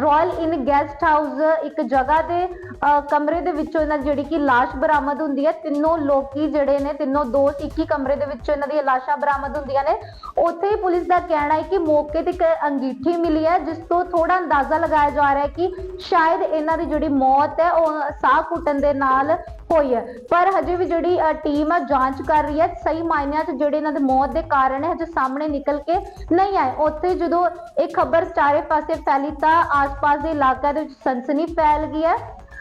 ਰਾਇਲ ਇਨ ਗੈਸਟ ਹਾਊਸ ਇੱਕ ਜਗ੍ਹਾ ਦੇ ਅਹ, ਕਮਰੇ ਦੇ ਵਿੱਚੋਂ ਇਹਨਾਂ ਦੀ ਜਿਹੜੀ ਕਿ ਲਾਸ਼ ਬਰਾਮਦ ਹੁੰਦੀ ਹੈ ਤਿੰਨੋਂ ਲੋਕੀ ਜਿਹੜੇ ਨੇ ਤਿੰਨੋਂ ਦੋਸਤ ਇੱਕ ਹੀ ਕਮਰੇ ਦੇ ਵਿੱਚੋਂ ਇਹਨਾਂ ਦੀਆਂ ਲਾਸ਼ਾਂ ਬਰਾਮਦ ਹੁੰਦੀਆਂ ਨੇ। ਉੱਥੇ ਹੀ ਪੁਲਿਸ ਦਾ ਕਹਿਣਾ ਹੈ ਕਿ ਮੌਕੇ ਤੇ ਇੱਕ ਅੰਗੀਠੀ ਮਿਲੀ ਹੈ ਜਿਸ ਤੋਂ ਥੋੜਾ ਅੰਦਾਜ਼ਾ ਲਗਾਇਆ ਜਾ ਰਿਹਾ ਹੈ ਕਿ ਸ਼ਾਇਦ ਇਹਨਾਂ ਦੀ ਜਿਹੜੀ ਮੌਤ ਹੈ ਉਹ ਸਾਹ ਘੁੱਟਣ ਦੇ ਨਾਲ ਹੋਈ ਹੈ। ਪਰ ਹਜੇ ਵੀ ਜਿਹੜੀ ਟੀਮ ਹੈ ਜਾਂਚ ਕਰ ਰਹੀ ਹੈ। ਸਹੀ ਮਾਇਨਿਆਂ 'ਚ ਜਿਹੜੇ ਇਹਨਾਂ ਦੇ ਮੌਤ ਦੇ ਕਾਰਨ ਹੈ ਹਜੇ ਸਾਹਮਣੇ ਨਿਕਲ ਕੇ ਨਹੀਂ ਆਏ। ਉੱਥੇ ਜਦੋਂ ਇਹ ਖਬਰ ਚਾਰੇ ਪਾਸੇ ਫੈਲੀ ਤਾਂ ਆਸ-ਪਾਸ ਦੇ ਇਲਾਕਿਆਂ ਦੇ ਵਿੱਚ ਸਨਸਨੀ ਫੈਲ ਗਈ ਹੈ।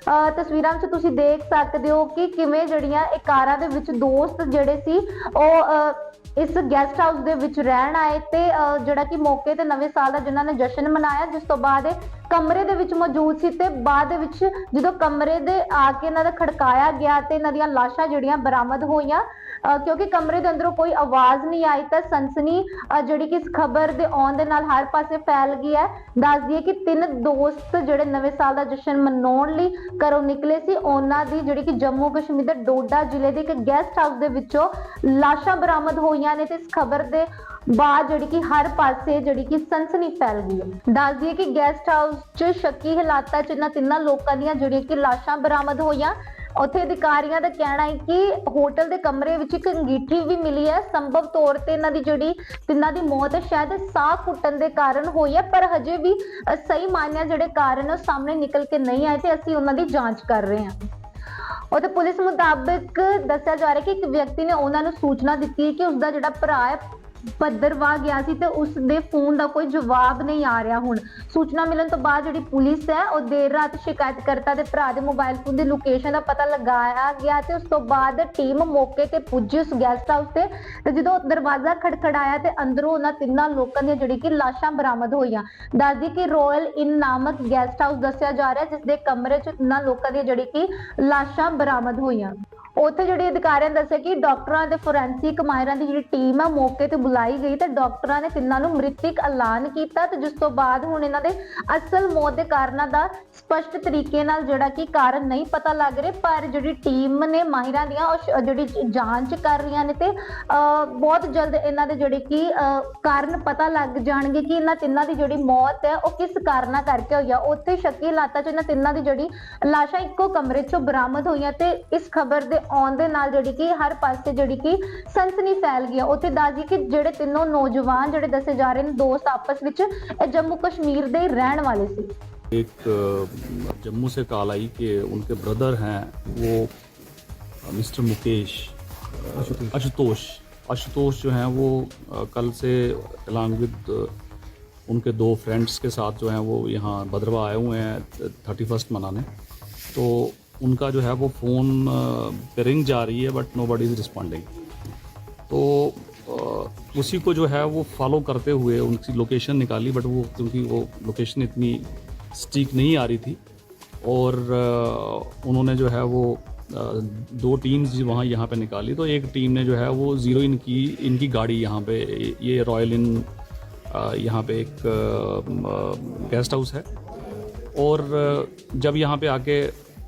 ਅਹ ਤਸਵੀਰਾਂ 'ਚ ਤੁਸੀਂ ਦੇਖ ਸਕਦੇ ਹੋ ਕਿ ਕਿਵੇਂ ਜਿਹੜੀਆਂ ਇਹ ਕਾਰਾਂ ਦੇ ਵਿੱਚ ਦੋਸਤ ਜਿਹੜੇ ਸੀ ਉਹ ਅਹ, ਇਸ ਗੈਸਟ ਹਾਊਸ ਦੇ ਵਿੱਚ ਰਹਿਣ ਆਏ ਤੇ ਅਹ, ਜਿਹੜਾ ਕਿ ਮੌਕੇ ਤੇ ਨਵੇਂ ਸਾਲ ਦਾ ਜਿਨ੍ਹਾਂ ਨੇ ਜਸ਼ਨ ਮਨਾਇਆ ਜਿਸ ਤੋਂ ਬਾਅਦ ਕਮਰੇ ਦੇ ਵਿੱਚ ਮੌਜੂਦ ਸੀ ਤੇ ਬਾਅਦ ਦੇ ਵਿੱਚ ਜਦੋਂ ਕਮਰੇ ਦੇ ਆ ਕੇ ਇਹਨਾਂ ਦਾ ਖੜਕਾਇਆ ਗਿਆ ਤੇ ਇਹਨਾਂ ਦੀਆਂ ਲਾਸ਼ਾਂ ਜਿਹੜੀਆਂ ਬਰਾਮਦ ਹੋਈਆਂ ਕਿਉਂਕਿ ਕਮਰੇ ਦੇ ਅੰਦਰੋਂ ਕੋਈ ਆਵਾਜ਼ ਨਹੀਂ ਆਈ ਤਾਂ ਸਨਸਨੀ ਜਿਹੜੀ ਕਿ ਇਸ ਖਬਰ ਦੇ ਆਉਣ ਦੇ ਨਾਲ ਹਰ ਪਾਸੇ ਫੈਲ ਗਈ ਹੈ। ਦੱਸ ਦਈਏ ਕਿ ਤਿੰਨ ਦੋਸਤ ਜਿਹੜੇ ਨਵੇਂ ਸਾਲ ਦਾ ਜਸ਼ਨ ਮਨਾਉਣ ਲਈ ਘਰੋਂ ਨਿਕਲੇ ਸੀ, ਉਹਨਾਂ ਦੀ ਜਿਹੜੀ ਕਿ ਜੰਮੂ ਕਸ਼ਮੀਰ ਦੇ ਡੋਡਾ ਜ਼ਿਲ੍ਹੇ ਦੇ ਇੱਕ ਗੈਸਟ ਹਾਊਸ ਦੇ ਵਿੱਚੋਂ ਲਾਸ਼ਾਂ ਬਰਾਮਦ ਹੋਈਆਂ ਨੇ ਤੇ ਇਸ ਖਬਰ ਦੇ ਬਾਅਦ ਜਿਹੜੀ ਕਿ ਹਰ ਪਾਸੇ ਜਿਹੜੀ ਕਿ ਸਨਸਨੀ ਫੈਲ ਗਈ ਹੈ। ਦੱਸ ਦਈਏ ਕਿ ਗੈਸਟ ਹਾਊਸ 'ਚ ਸ਼ੱਕੀ ਹਾਲਾਤਾਂ 'ਚ ਇਹਨਾਂ ਤਿੰਨਾਂ ਲੋਕਾਂ ਦੀਆਂ ਜਿਹੜੀਆਂ ਕਿ ਲਾਸ਼ਾਂ ਬਰਾਮਦ ਹੋਈਆਂ। ਉੱਥੇ ਅਧਿਕਾਰੀਆਂ ਦਾ ਕਹਿਣਾ ਹੈ ਕਿ ਹੋਟਲ ਦੇ ਕਮਰੇ ਵਿੱਚ ਇੱਕ ਅੰਗੀਠੀ ਵੀ ਮਿਲੀ ਹੈ। ਸੰਭਵ ਤੌਰ ਤੇ ਇਹਨਾਂ ਦੀ ਜਿਹੜੀ ਤਿੰਨਾਂ ਦੀ ਮੌਤ ਸ਼ਾਇਦ ਸਾਹ ਘੁੱਟਣ ਦੇ ਕਾਰਨ ਹੋਈ ਹੈ, ਪਰ ਹਜੇ ਵੀ ਸਹੀ ਮਾਨਿਆ ਜਿਹੜੇ ਕਾਰਨ ਉਹ ਸਾਹਮਣੇ ਨਿਕਲ ਕੇ ਨਹੀਂ ਆਏ ਤੇ ਅਸੀਂ ਉਹਨਾਂ ਦੀ ਜਾਂਚ ਕਰ ਰਹੇ ਹਾਂ। ਉਹਦੇ ਪੁਲਿਸ ਮੁਤਾਬਕ ਦੱਸਿਆ ਜਾ ਰਿਹਾ ਕਿ ਇੱਕ ਵਿਅਕਤੀ ਨੇ ਉਹਨਾਂ ਨੂੰ ਸੂਚਨਾ ਦਿੱਤੀ ਹੈ ਕਿ ਉਸਦਾ ਜਿਹੜਾ ਭਰਾ ਹੈ ਭੱਦਰਵਾ ਗਿਆ ਸੀ ਤੇ ਉਸ ਦੇ ਫੋਨ ਦਾ ਕੋਈ ਜਵਾਬ ਨਹੀਂ ਆ ਰਿਹਾ ਹੁਣ। ਸੂਚਨਾ ਮਿਲਣ ਤੋਂ ਬਾਅਦ ਜਿਹੜੀ ਪੁਲਿਸ ਹੈ, ਉਹ ਦੇਰ ਰਾਤ ਸ਼ਿਕਾਇਤਕਰਤਾ ਦੇ ਭਰਾ ਦੇ ਮੋਬਾਈਲ ਫੋਨ ਦੀ ਲੋਕੇਸ਼ਨ ਦਾ ਪਤਾ ਲਗਾਇਆ ਗਿਆ ਤੇ ਉਸ ਤੋਂ ਬਾਅਦ ਟੀਮ ਮੌਕੇ ਤੇ ਪੁੱਜੀ ਉਸ ਗੈਸਟ ਹਾਊਸ ਤੇ ਤੇ ਜਦੋਂ ਦਰਵਾਜ਼ਾ ਖੜਖੜਾਇਆ ਤੇ ਅੰਦਰੋਂ ਉਹਨਾਂ ਤਿੰਨਾਂ ਲੋਕਾਂ ਦੀਆਂ ਜਿਹੜੀ ਕਿ ਲਾਸ਼ਾਂ ਬਰਾਮਦ ਹੋਈਆਂ। ਦੱਸਦੀ ਕਿ ਰਾਇਲ ਇਨ ਨਾਮਕ ਗੈਸਟ ਹਾਊਸ ਦੱਸਿਆ ਜਾ ਰਿਹਾ, ਜਿਸ ਦੇ ਕਮਰੇ 'ਚ ਤਿੰਨਾਂ ਲੋਕਾਂ ਦੀਆਂ ਜਿਹੜੀ ਕਿ ਲਾਸ਼ਾਂ ਬਰਾਮਦ ਹੋਈਆਂ। ਉੱਥੇ ਜਿਹੜੇ ਅਧਿਕਾਰੀਆਂ ਨੇ ਦੱਸਿਆ ਕਿ ਡਾਕਟਰਾਂ ਤੇ ਫੋਰੈਂਸਿਕ ਮਾਹਿਰਾਂ ਦੀ ਜਿਹੜੀ ਟੀਮ ਹੈ ਮੌਕੇ ਤੇ ਬੁਲਾਈ ਗਈ ਤੇ ਡਾਕਟਰਾਂ ਨੇ ਤਿੰਨਾਂ ਨੂੰ ਮ੍ਰਿਤਕ ਐਲਾਨ ਕੀਤਾ ਤੇ ਜਿਸ ਤੋਂ ਬਾਅਦ ਹੁਣ ਇਹਨਾਂ ਦੇ ਅਸਲ ਮੌਤ ਦੇ ਕਾਰਨਾਂ ਦਾ ਸਪਸ਼ਟ ਤਰੀਕੇ ਨਾਲ ਜਿਹੜਾ ਕਿ ਕਾਰਨ ਨਹੀਂ ਪਤਾ ਲੱਗ ਰਿਹਾ, ਪਰ ਜਿਹੜੀ ਟੀਮ ਨੇ ਮਾਹਿਰਾਂ ਦੀਆਂ ਉਹ ਜਿਹੜੀ ਜਾਂਚ ਕਰ ਰਹੀਆਂ ਨੇ ਤੇ ਬਹੁਤ ਜਲਦ ਇਹਨਾਂ ਦੇ ਜਿਹੜੇ ਕਿ ਕਾਰਨ ਪਤਾ ਲੱਗ ਜਾਣਗੇ ਕਿ ਇਹਨਾਂ ਤਿੰਨਾਂ ਦੀ ਜਿਹੜੀ ਮੌਤ ਹੈ ਉਹ ਕਿਸ ਕਾਰਨਾਂ ਕਰਕੇ ਹੋਈ ਆ। ਉੱਥੇ ਸ਼ੱਕੀ ਹਾਲਾਤਾਂ 'ਚ ਇਹਨਾਂ ਤਿੰਨਾਂ ਦੀ ਜਿਹੜੀ ਲਾਸ਼ਾਂ ਇੱਕੋ ਕਮਰੇ 'ਚੋਂ ਬਰਾਮਦ ਹੋਈਆਂ ਤੇ ਇਸ ਖਬਰ ਦੇ ਆਉਣ ਦੇ ਨਾਲ ਜਿਹੜੀ ਕਿ ਹਰ ਪਾਸੇ ਜਿਹੜੀ ਕਿ ਸਨਸਨੀ ਫੈਲ ਗਈ ਆ ਉੱਥੇ ਦੱਸਦੀ ਕਿ ਜਿਹੜੇ ਤਿੰਨੋਂ ਨੌਜਵਾਨ ਜਿਹੜੇ ਦੱਸੇ ਜਾ ਰਹੇ ਨੇ ਦੋਸਤ ਆਪਸ ਵਿੱਚ ਇਹ ਜੰਮੂ ਕਸ਼ਮੀਰ ਦੇ ਹੀ ਰਹਿਣ ਵਾਲੇ ਸੀ एक अ, जम्मू से कॉल आई कि उनके ब्रदर हैं वो अ, मिस्टर मुकेश अ, आशुतोष आशुतोष जो हैं वो अ, कल से अलॉन्ग विद उनके दो फ्रेंड्स के साथ जो हैं वो यहाँ भद्रवा आए हुए हैं थर्टी फर्स्ट मनाने तो उनका जो है वो फ़ोन पे रिंग जा रही है but nobody is responding तो उसी को जो है वो फॉलो करते हुए उनकी लोकेशन निकाली बट वो, क्योंकि वो लोकेशन इतनी स्टीक नहीं आ रही थी। और उन्होंने जो है वो दो टीम्स वहाँ यहाँ पे निकाली। तो एक टीम ने जो है वो ज़ीरो इन की इनकी गाड़ी यहाँ पे, ये रॉयल इन यहाँ पे एक गेस्ट हाउस है। और जब यहाँ पे आके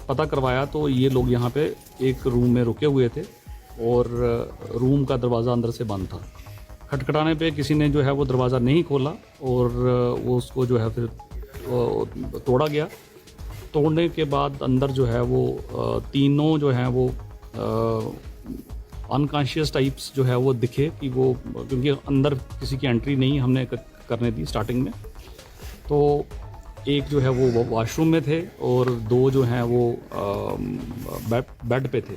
पता करवाया तो ये लोग यहाँ पे एक रूम में रुके हुए थे और रूम का दरवाज़ा अंदर से बंद था। खटखटाने पे किसी ने जो है वो दरवाज़ा नहीं खोला और वो उसको जो है फिर तोड़ा गया। तोड़ने के बाद अंदर जो है वो तीनों जो हैं वो अनकॉन्शियस टाइप्स जो है वो दिखे कि वो, क्योंकि अंदर किसी की एंट्री नहीं हमने करने दी स्टार्टिंग में। तो एक जो है वो वॉशरूम में थे और दो जो हैं वो बेड पे थे।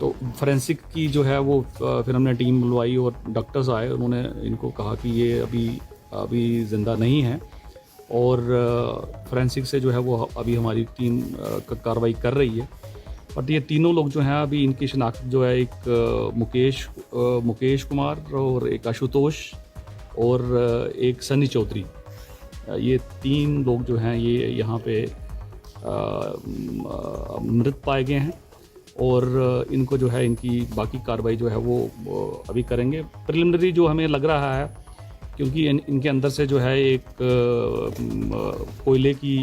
तो फोरेंसिक की जो है वो फिर हमने टीम बुलवाई और डॉक्टर्स आए, उन्होंने इनको कहा कि ये अभी अभी ज़िंदा नहीं है और फोरेंसिक से जो है वो अभी हमारी टीम कार्रवाई कर रही है। बट ये तीनों लोग जो हैं अभी इनकी शनाख्त जो है एक मुकेश मुकेश कुमार और एक आशुतोष और एक सनी चौधरी। ये तीन लोग जो हैं ये यहाँ पे मृत पाए गए हैं और इनको जो है इनकी बाकी कार्रवाई जो है वो अभी करेंगे। प्रिलिमिनरी जो हमें लग रहा है क्योंकि इन, इनके अंदर से जो है एक कोयले की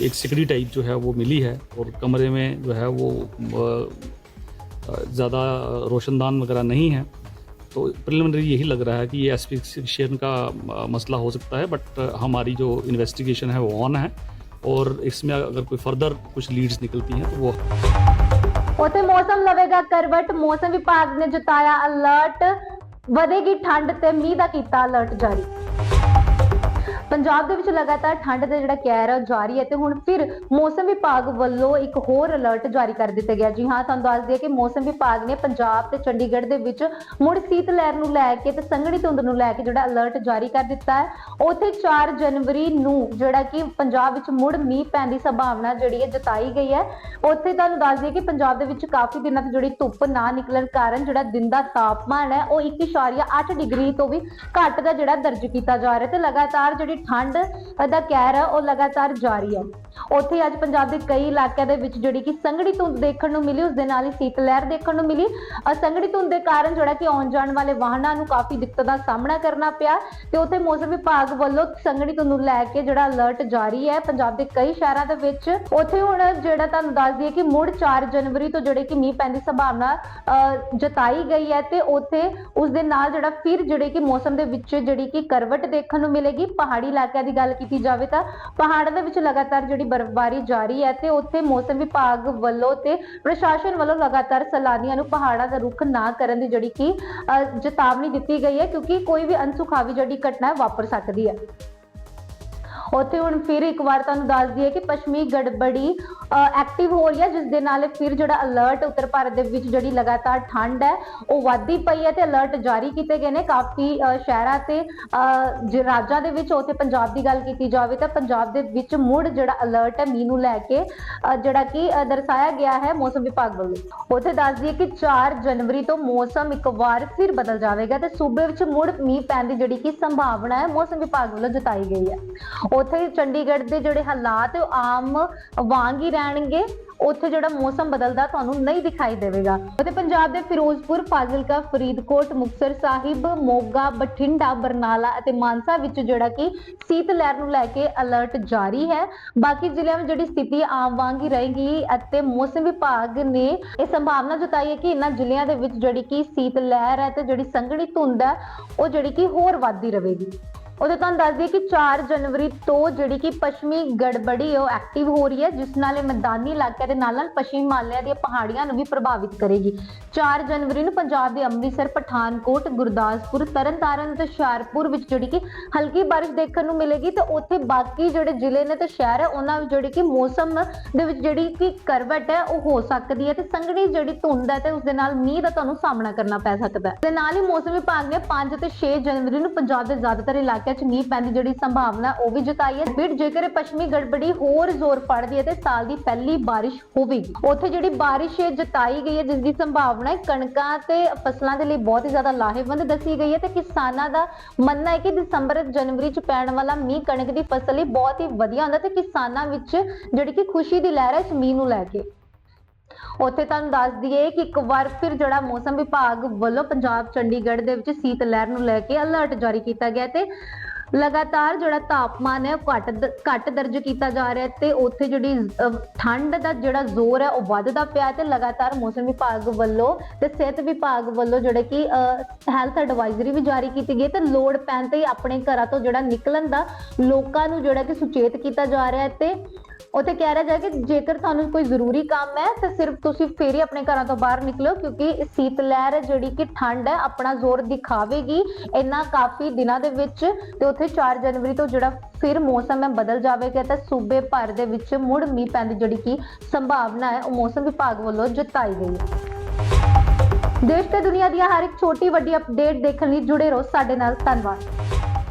एक सिकड़ी टाइप जो है वो मिली है और कमरे में जो है वो ज़्यादा रोशनदान वगैरह नहीं है। तो प्रिलिमिनरी यही लग रहा है कि ये एस्फिक्सिएशन का अ, मसला हो सकता है बट हमारी जो इन्वेस्टिगेशन है वो ऑन है और इसमें अगर कोई फर्दर कुछ लीड्स निकलती हैं तो वो ਉੱਥੇ ਮੌਸਮ ਲਵੇਗਾ ਕਰਵਟ ਮੌਸਮ ਵਿਭਾਗ ਨੇ ਜਤਾਇਆ ਅਲਰਟ ਵਧੇਗੀ ਠੰਡ ਤੇ ਮੀਂਹ ਦਾ ਕੀਤਾ ਅਲਰਟ ਜਾਰੀ ਪੰਜਾਬ ਦੇ ਵਿੱਚ ਲਗਾਤਾਰ ਠੰਡ ਦਾ ਜਿਹੜਾ ਕਹਿਰ ਹੈ ਉਹ ਜਾਰੀ ਹੈ ਤੇ ਹੁਣ ਫਿਰ ਮੌਸਮ ਵਿਭਾਗ ਵੱਲੋਂ ਇੱਕ ਹੋਰ ਅਲਰਟ ਜਾਰੀ ਕਰ ਦਿੱਤਾ ਗਿਆ। ਜੀ ਹਾਂ, ਤੁਹਾਨੂੰ ਦੱਸ ਦਈਏ ਕਿ ਮੌਸਮ ਵਿਭਾਗ ਨੇ ਪੰਜਾਬ ਤੇ ਚੰਡੀਗੜ੍ਹ ਦੇ ਵਿੱਚ ਮੁੜ ਸੀਤ ਲਹਿਰ ਨੂੰ ਲੈ ਕੇ ਤੇ ਸੰਘਣੀ ਧੁੰਦ ਨੂੰ ਲੈ ਕੇ ਜਿਹੜਾ ਅਲਰਟ ਜਾਰੀ ਕਰ ਦਿੱਤਾ ਹੈ। ਉੱਥੇ 4 ਜਨਵਰੀ ਨੂੰ ਜਿਹੜਾ ਕਿ ਪੰਜਾਬ ਵਿੱਚ ਮੁੜ ਮੀਂਹ ਪੈਣ ਦੀ ਸੰਭਾਵਨਾ ਜਿਹੜੀ ਹੈ ਜਤਾਈ ਗਈ ਹੈ। ਉੱਥੇ ਤੁਹਾਨੂੰ ਦੱਸ ਦਈਏ ਕਿ ਪੰਜਾਬ ਦੇ ਵਿੱਚ ਕਾਫੀ ਦਿਨਾਂ ਤੋਂ ਜਿਹੜੀ ਧੁੱਪ ਨਾ ਨਿਕਲਣ ਕਾਰਨ ਜਿਹੜਾ ਦਿਨ ਦਾ ਤਾਪਮਾਨ ਹੈ ਉਹ 1.8 ਡਿਗਰੀ ਤੋਂ ਵੀ ਘੱਟ ਦਾ ਜਿਹੜਾ ਦਰਜ ਕੀਤਾ ਜਾ ਰਿਹਾ ਤੇ ਲਗਾਤਾਰ ਜਿਹੜੀ ਠੰਡ ਦਾ ਕਹਿਰ ਹੈ ਉਹ ਲਗਾਤਾਰ ਜਾਰੀ ਹੈ ਉੱਥੇ ਅੱਜ ਪੰਜਾਬ ਦੇ ਕਈ ਇਲਾਕਿਆਂ ਦੇ ਵਿੱਚ ਜਿਹੜੀ ਕਿ ਸੰਘਣੀ ਧੁੰਦ ਦੇਖਣ ਨੂੰ ਮਿਲੀ ਉਸ ਦੇ ਨਾਲ ਹੀ ਸੀਤ ਲਹਿਰ ਦੇਖਣ ਨੂੰ ਮਿਲੀ। ਸੰਘਣੀ ਧੁੰਦ ਦੇ ਕਾਰਨ ਜਿਹੜਾ ਕਿ ਆਉਣ ਜਾਣ ਵਾਲੇ ਵਾਹਨਾਂ ਨੂੰ ਕਾਫੀ ਦਿੱਕਤ ਦਾ ਸਾਹਮਣਾ ਕਰਨਾ ਪਿਆ ਤੇ ਉੱਥੇ ਮੌਸਮ ਵਿਭਾਗ ਵੱਲੋਂ ਸੰਘਣੀ ਧੁੰਦ ਨੂੰ ਲੈ ਕੇ ਜਿਹੜਾ ਅਲਰਟ ਜਾਰੀ ਹੈ। ਪੰਜਾਬ ਦੇ ਕਈ ਸ਼ਹਿਰਾਂ ਦੇ ਵਿੱਚ ਉੱਥੇ ਹੁਣ ਜਿਹੜਾ ਤੁਹਾਨੂੰ ਦੱਸ ਦਈਏ ਕਿ ਮੁੜ 4 ਜਨਵਰੀ ਤੋਂ ਜਿਹੜੇ ਕਿ ਮੀਂਹ ਪੈਣ ਦੀ ਸੰਭਾਵਨਾ ਅਹ, ਜਤਾਈ ਗਈ ਹੈ ਤੇ ਉੱਥੇ ਉਸ ਦੇ ਨਾਲ ਜਿਹੜਾ ਫਿਰ ਜਿਹੜੇ ਕਿ ਮੌਸਮ ਦੇ ਵਿੱਚ ਜਿਹੜੀ ਕਿ ਕਰਵਟ ਦੇਖਣ ਨੂੰ ਮਿਲੇਗੀ ਪਹਾੜੀ ਇਲਾਕਿਆਂ ਦੀ ਗੱਲ ਕੀਤੀ ਜਾਵੇ ਤਾਂ ਪਹਾੜਾਂ ਦੇ ਵਿੱਚ ਲਗਾਤਾਰ ਜਿਹੜੀ ਬਰਫ਼ਬਾਰੀ ਜਾਰੀ ਹੈ ਤੇ ਉੱਥੇ ਮੌਸਮ ਵਿਭਾਗ ਵੱਲੋਂ ਤੇ ਪ੍ਰਸ਼ਾਸਨ ਵੱਲੋਂ ਲਗਾਤਾਰ ਸੈਲਾਨੀਆਂ ਨੂੰ ਪਹਾੜਾਂ ਦਾ ਰੁੱਖ ਨਾ ਕਰਨ ਦੀ ਜਿਹੜੀ ਕਿ ਅਹ, ਚੇਤਾਵਨੀ ਦਿੱਤੀ ਗਈ ਹੈ ਕਿਉਂਕਿ ਕੋਈ ਵੀ ਅਨਸੁਖਾਵੀ ਜਿਹੜੀ ਘਟਨਾ ਵਾਪਰ ਸਕਦੀ ਹੈ। ਉੱਥੇ ਹੁਣ ਫਿਰ ਇੱਕ ਵਾਰ ਤੁਹਾਨੂੰ ਦੱਸ ਦਈਏ ਕਿ ਪੱਛਮੀ ਗੜਬੜੀ ਐਕਟਿਵ ਹੋ ਰਹੀ ਹੈ, ਜਿਸ ਦੇ ਨਾਲ ਫਿਰ ਜਿਹੜਾ ਅਲਰਟ ਉੱਤਰ ਭਾਰਤ ਦੇ ਵਿੱਚ ਜਿਹੜੀ ਲਗਾਤਾਰ ਠੰਡ ਹੈ, ਉਹ ਵੱਧਦੀ ਪਈ ਹੈ ਤੇ ਅਲਰਟ ਜਾਰੀ ਕੀਤੇ ਗਏ ਨੇ ਕਾਫੀ ਸ਼ਹਿਰਾਂ ਤੇ ਰਾਜਾਂ ਦੇ ਵਿੱਚ ਉੱਥੇ ਪੰਜਾਬ ਦੀ ਗੱਲ ਕੀਤੀ ਜਾਵੇ ਤਾਂ ਪੰਜਾਬ ਦੇ ਵਿੱਚ ਮੁੜ ਜਿਹੜਾ ਅਲਰਟ ਹੈ ਮੀਂਹ ਨੂੰ ਲੈ ਕੇ ਜਿਹੜਾ ਕਿ ਦਰਸਾਇਆ ਗਿਆ ਹੈ ਮੌਸਮ ਵਿਭਾਗ ਵੱਲੋਂ। ਉੱਥੇ ਦੱਸ ਦਈਏ ਕਿ 4 ਜਨਵਰੀ ਤੋਂ ਮੌਸਮ ਇੱਕ ਵਾਰ ਫਿਰ ਬਦਲ ਜਾਵੇਗਾ ਤੇ ਸੂਬੇ ਵਿੱਚ ਮੁੜ ਮੀਂਹ ਪੈਣ ਦੀ ਜਿਹੜੀ ਕਿ ਸੰਭਾਵਨਾ ਹੈ, ਮੌਸਮ ਵਿਭਾਗ ਵੱਲੋਂ ਜਤਾਈ ਗਈ ਹੈ। ਉੱਥੇ ਚੰਡੀਗੜ੍ਹ ਦੇ ਜਿਹੜੇ ਹਾਲਾਤ ਉਹ ਆਮ ਵਾਂਗ ਹੀ ਰਹਿਣਗੇ, ਉੱਥੇ ਜਿਹੜਾ ਮੌਸਮ ਬਦਲਦਾ ਤੁਹਾਨੂੰ ਨਹੀਂ ਦਿਖਾਈ ਦੇਵੇਗਾ। ਅਤੇ ਪੰਜਾਬ ਦੇ ਫਿਰੋਜ਼ਪੁਰ, ਫਾਜ਼ਿਲਕਾ, ਫਰੀਦਕੋਟ, ਮੁਕਤਸਰ ਸਾਹਿਬ, ਮੋਗਾ, ਬਠਿੰਡਾ, ਬਰਨਾਲਾ ਅਤੇ ਮਾਨਸਾ ਵਿੱਚ ਜਿਹੜਾ ਕਿ ਸੀਤ ਲਹਿਰ ਨੂੰ ਲੈ ਕੇ ਅਲਰਟ ਜਾਰੀ ਹੈ। ਬਾਕੀ ਜ਼ਿਲ੍ਹਿਆਂ ਵਿੱਚ ਜਿਹੜੀ ਸਥਿਤੀ ਆਮ ਵਾਂਗ ਹੀ ਰਹੇਗੀ ਅਤੇ ਮੌਸਮ ਵਿਭਾਗ ਨੇ ਇਹ ਸੰਭਾਵਨਾ ਜਤਾਈ ਹੈ ਕਿ ਇਹਨਾਂ ਜ਼ਿਲ੍ਹਿਆਂ ਦੇ ਵਿੱਚ ਜਿਹੜੀ ਕਿ ਸੀਤ ਲਹਿਰ ਹੈ ਤੇ ਜਿਹੜੀ ਸੰਘਣੀ ਧੁੰਦ ਹੈ, ਉਹ ਜਿਹੜੀ ਕਿ ਹੋਰ ਵੱਧਦੀ ਰਹੇਗੀ। ਉਦੋਂ ਤੁਹਾਨੂੰ ਦੱਸ ਦਈਏ ਕਿ 4 ਜਨਵਰੀ ਤੋਂ ਜਿਹੜੀ ਕਿ ਪੱਛਮੀ ਗੜਬੜੀ ਉਹ ਐਕਟਿਵ ਹੋ ਰਹੀ ਹੈ, ਜਿਸ ਨਾਲ ਇਹ ਮੈਦਾਨੀ ਇਲਾਕਿਆਂ ਦੇ ਨਾਲ ਨਾਲ ਪੱਛਮੀ ਹਿਮਾਲਿਆ ਦੀਆਂ ਪਹਾੜੀਆਂ ਨੂੰ ਵੀ ਪ੍ਰਭਾਵਿਤ ਕਰੇਗੀ। 4 ਜਨਵਰੀ ਨੂੰ ਪੰਜਾਬ ਦੇ ਅੰਮ੍ਰਿਤਸਰ, ਪਠਾਨਕੋਟ, ਗੁਰਦਾਸਪੁਰ, ਤਰਨਤਾਰਨ ਤੇ ਹੁਸ਼ਿਆਰਪੁਰ ਵਿੱਚ ਜਿਹੜੀ ਕਿ ਹਲਕੀ ਬਾਰਿਸ਼ ਦੇਖਣ ਨੂੰ ਮਿਲੇਗੀ ਤੇ ਉੱਥੇ ਬਾਕੀ ਜਿਹੜੇ ਜ਼ਿਲ੍ਹੇ ਨੇ ਤੇ ਸ਼ਹਿਰ ਹੈ, ਉਹਨਾਂ ਵਿੱਚ ਜਿਹੜੀ ਕਿ ਮੌਸਮ ਦੇ ਵਿੱਚ ਜਿਹੜੀ ਕਿ ਕਰਵਟ ਹੈ, ਉਹ ਹੋ ਸਕਦੀ ਹੈ ਤੇ ਸੰਘਣੀ ਜਿਹੜੀ ਧੁੰਦ ਹੈ ਤੇ ਉਸ ਦੇ ਨਾਲ ਮੀਂਹ ਦਾ ਤੁਹਾਨੂੰ ਸਾਹਮਣਾ ਕਰਨਾ ਪੈ ਸਕਦਾ ਹੈ। ਤੇ ਨਾਲ ਹੀ ਮੌਸਮ ਵਿਭਾਗ ਨੇ 5 ਤੇ 6 ਜਨਵਰੀ ਨੂੰ ਪੰਜਾਬ ਦੇ ਜ਼ਿਆਦਾਤਰ ਇਲਾਕੇ ਇਲਾਕਿਆਂ 'ਚ ਮੀਂਹ ਪੈਣ ਦੀ ਜਿਹੜੀ ਸੰਭਾਵਨਾ ਉਹ ਵੀ ਜਤਾਈ ਹੈ। ਫਿਰ ਜੇਕਰ ਪੱਛਮੀ ਗੜਬੜੀ ਹੋਰ ਜ਼ੋਰ ਫੜਦੀ ਹੈ ਤੇ ਸਾਲ ਦੀ ਪਹਿਲੀ ਬਾਰਿਸ਼ ਹੋਵੇਗੀ। ਉੱਥੇ ਜਿਹੜੀ ਬਾਰਿਸ਼ ਜਤਾਈ ਗਈ ਹੈ, ਜਿਸ ਦੀ ਸੰਭਾਵਨਾ ਹੈ, ਕਣਕਾਂ ਤੇ ਫਸਲਾਂ ਦੇ ਲਈ ਬਹੁਤ ਹੀ ਜ਼ਿਆਦਾ ਲਾਹੇਵੰਦ ਦੱਸੀ ਗਈ ਹੈ ਤੇ ਕਿਸਾਨਾਂ ਦਾ ਮੰਨਣਾ ਹੈ ਕਿ ਦਸੰਬਰ ਜਨਵਰੀ 'ਚ ਪੈਣ ਵਾਲਾ ਮੀਂਹ ਕਣਕ ਦੀ ਫਸਲ ਲਈ ਬਹੁਤ ਹੀ ਵਧੀਆ ਹੁੰਦਾ ਤੇ ਕਿਸਾਨਾਂ ਵਿੱਚ ਜਿਹੜੀ ਕਿ ਖੁਸ਼ੀ ਦੀ ਲਹਿਰ ਹੈ, ਇਸ ਮੀਂਹ ਨੂੰ ਲੈ ਕੇ। ਉੱਥੇ ਤੁਹਾਨੂੰ ਦੱਸ ਦਈਏ ਕਿ ਇੱਕ ਵਾਰ ਫਿਰ ਜਿਹੜਾ ਮੌਸਮ ਵਿਭਾਗ ਵੱਲੋਂ ਪੰਜਾਬ ਚੰਡੀਗੜ੍ਹ ਦੇ ਵਿੱਚ ਸੀਤ ਲਹਿਰ ਨੂੰ ਲੈ ਕੇ ਅਲਰਟ ਜਾਰੀ ਕੀਤਾ ਗਿਆ ਤੇ ਲਗਾਤਾਰ ਜਿਹੜਾ ਤਾਪਮਾਨ ਹੈ ਉਹ ਘੱਟ ਦਰਜ ਕੀਤਾ ਜਾ ਰਿਹਾ ਤੇ ਉੱਥੇ ਜਿਹੜੀ ਠੰਡ ਦਾ ਜਿਹੜਾ ਜ਼ੋਰ ਹੈ ਉਹ ਵੱਧਦਾ ਪਿਆ ਤੇ ਲਗਾਤਾਰ ਮੌਸਮ ਵਿਭਾਗ ਵੱਲੋਂ ਤੇ ਸਿਹਤ ਵਿਭਾਗ ਵੱਲੋਂ ਜਿਹੜਾ ਕਿ ਹੈਲਥ ਐਡਵਾਈਜ਼ਰੀ ਵੀ ਜਾਰੀ ਕੀਤੀ ਗਈ ਤੇ ਲੋੜ ਪੈਣ ਤੇ ਆਪਣੇ ਘਰਾਂ ਤੋਂ ਜਿਹੜਾ ਨਿਕਲਣ ਦਾ ਲੋਕਾਂ ਨੂੰ ਜਿਹੜਾ ਕਿ ਸੁਚੇਤ ਕੀਤਾ ਜਾ ਰਿਹਾ ਤੇ ਉੱਥੇ ਕਹਿ ਰਿਹਾ ਜਾਏ ਕਿ ਜੇਕਰ ਤੁਹਾਨੂੰ ਕੋਈ ਜ਼ਰੂਰੀ ਕੰਮ ਹੈ, ਤਾਂ ਸਿਰਫ ਤੁਸੀਂ ਫੇਰ ਹੀ ਆਪਣੇ ਘਰਾਂ ਤੋਂ ਬਾਹਰ ਨਿਕਲੋ ਕਿਉਂਕਿ ਸੀਤ ਲਹਿਰ ਜਿਹੜੀ ਕਿ ਠੰਡ ਹੈ, ਆਪਣਾ ਜ਼ੋਰ ਦਿਖਾਵੇਗੀ ਇੰਨਾ ਕਾਫੀ ਦਿਨਾਂ ਦੇ ਵਿੱਚ ਤੇ ਉੱਥੇ 4 ਜਨਵਰੀ ਤੋਂ ਜਿਹੜਾ ਫਿਰ ਮੌਸਮ ਹੈ, ਬਦਲ ਜਾਵੇਗਾ ਤਾਂ ਸੂਬੇ ਭਰ ਦੇ ਵਿੱਚ ਮੁੜ ਮੀਂਹ ਪੈਣ ਦੀ ਜਿਹੜੀ ਕਿ ਸੰਭਾਵਨਾ ਹੈ, ਉਹ ਮੌਸਮ ਵਿਭਾਗ ਵੱਲੋਂ ਜਤਾਈ ਗਈ ਹੈ। ਦੇਸ਼ ਤੇ ਦੁਨੀਆ ਦੀਆਂ ਹਰ ਇੱਕ ਛੋਟੀ ਵੱਡੀ ਅਪਡੇਟ ਦੇਖਣ ਲਈ ਜੁੜੇ ਰਹੋ ਸਾਡੇ ਨਾਲ, ਧੰਨਵਾਦ।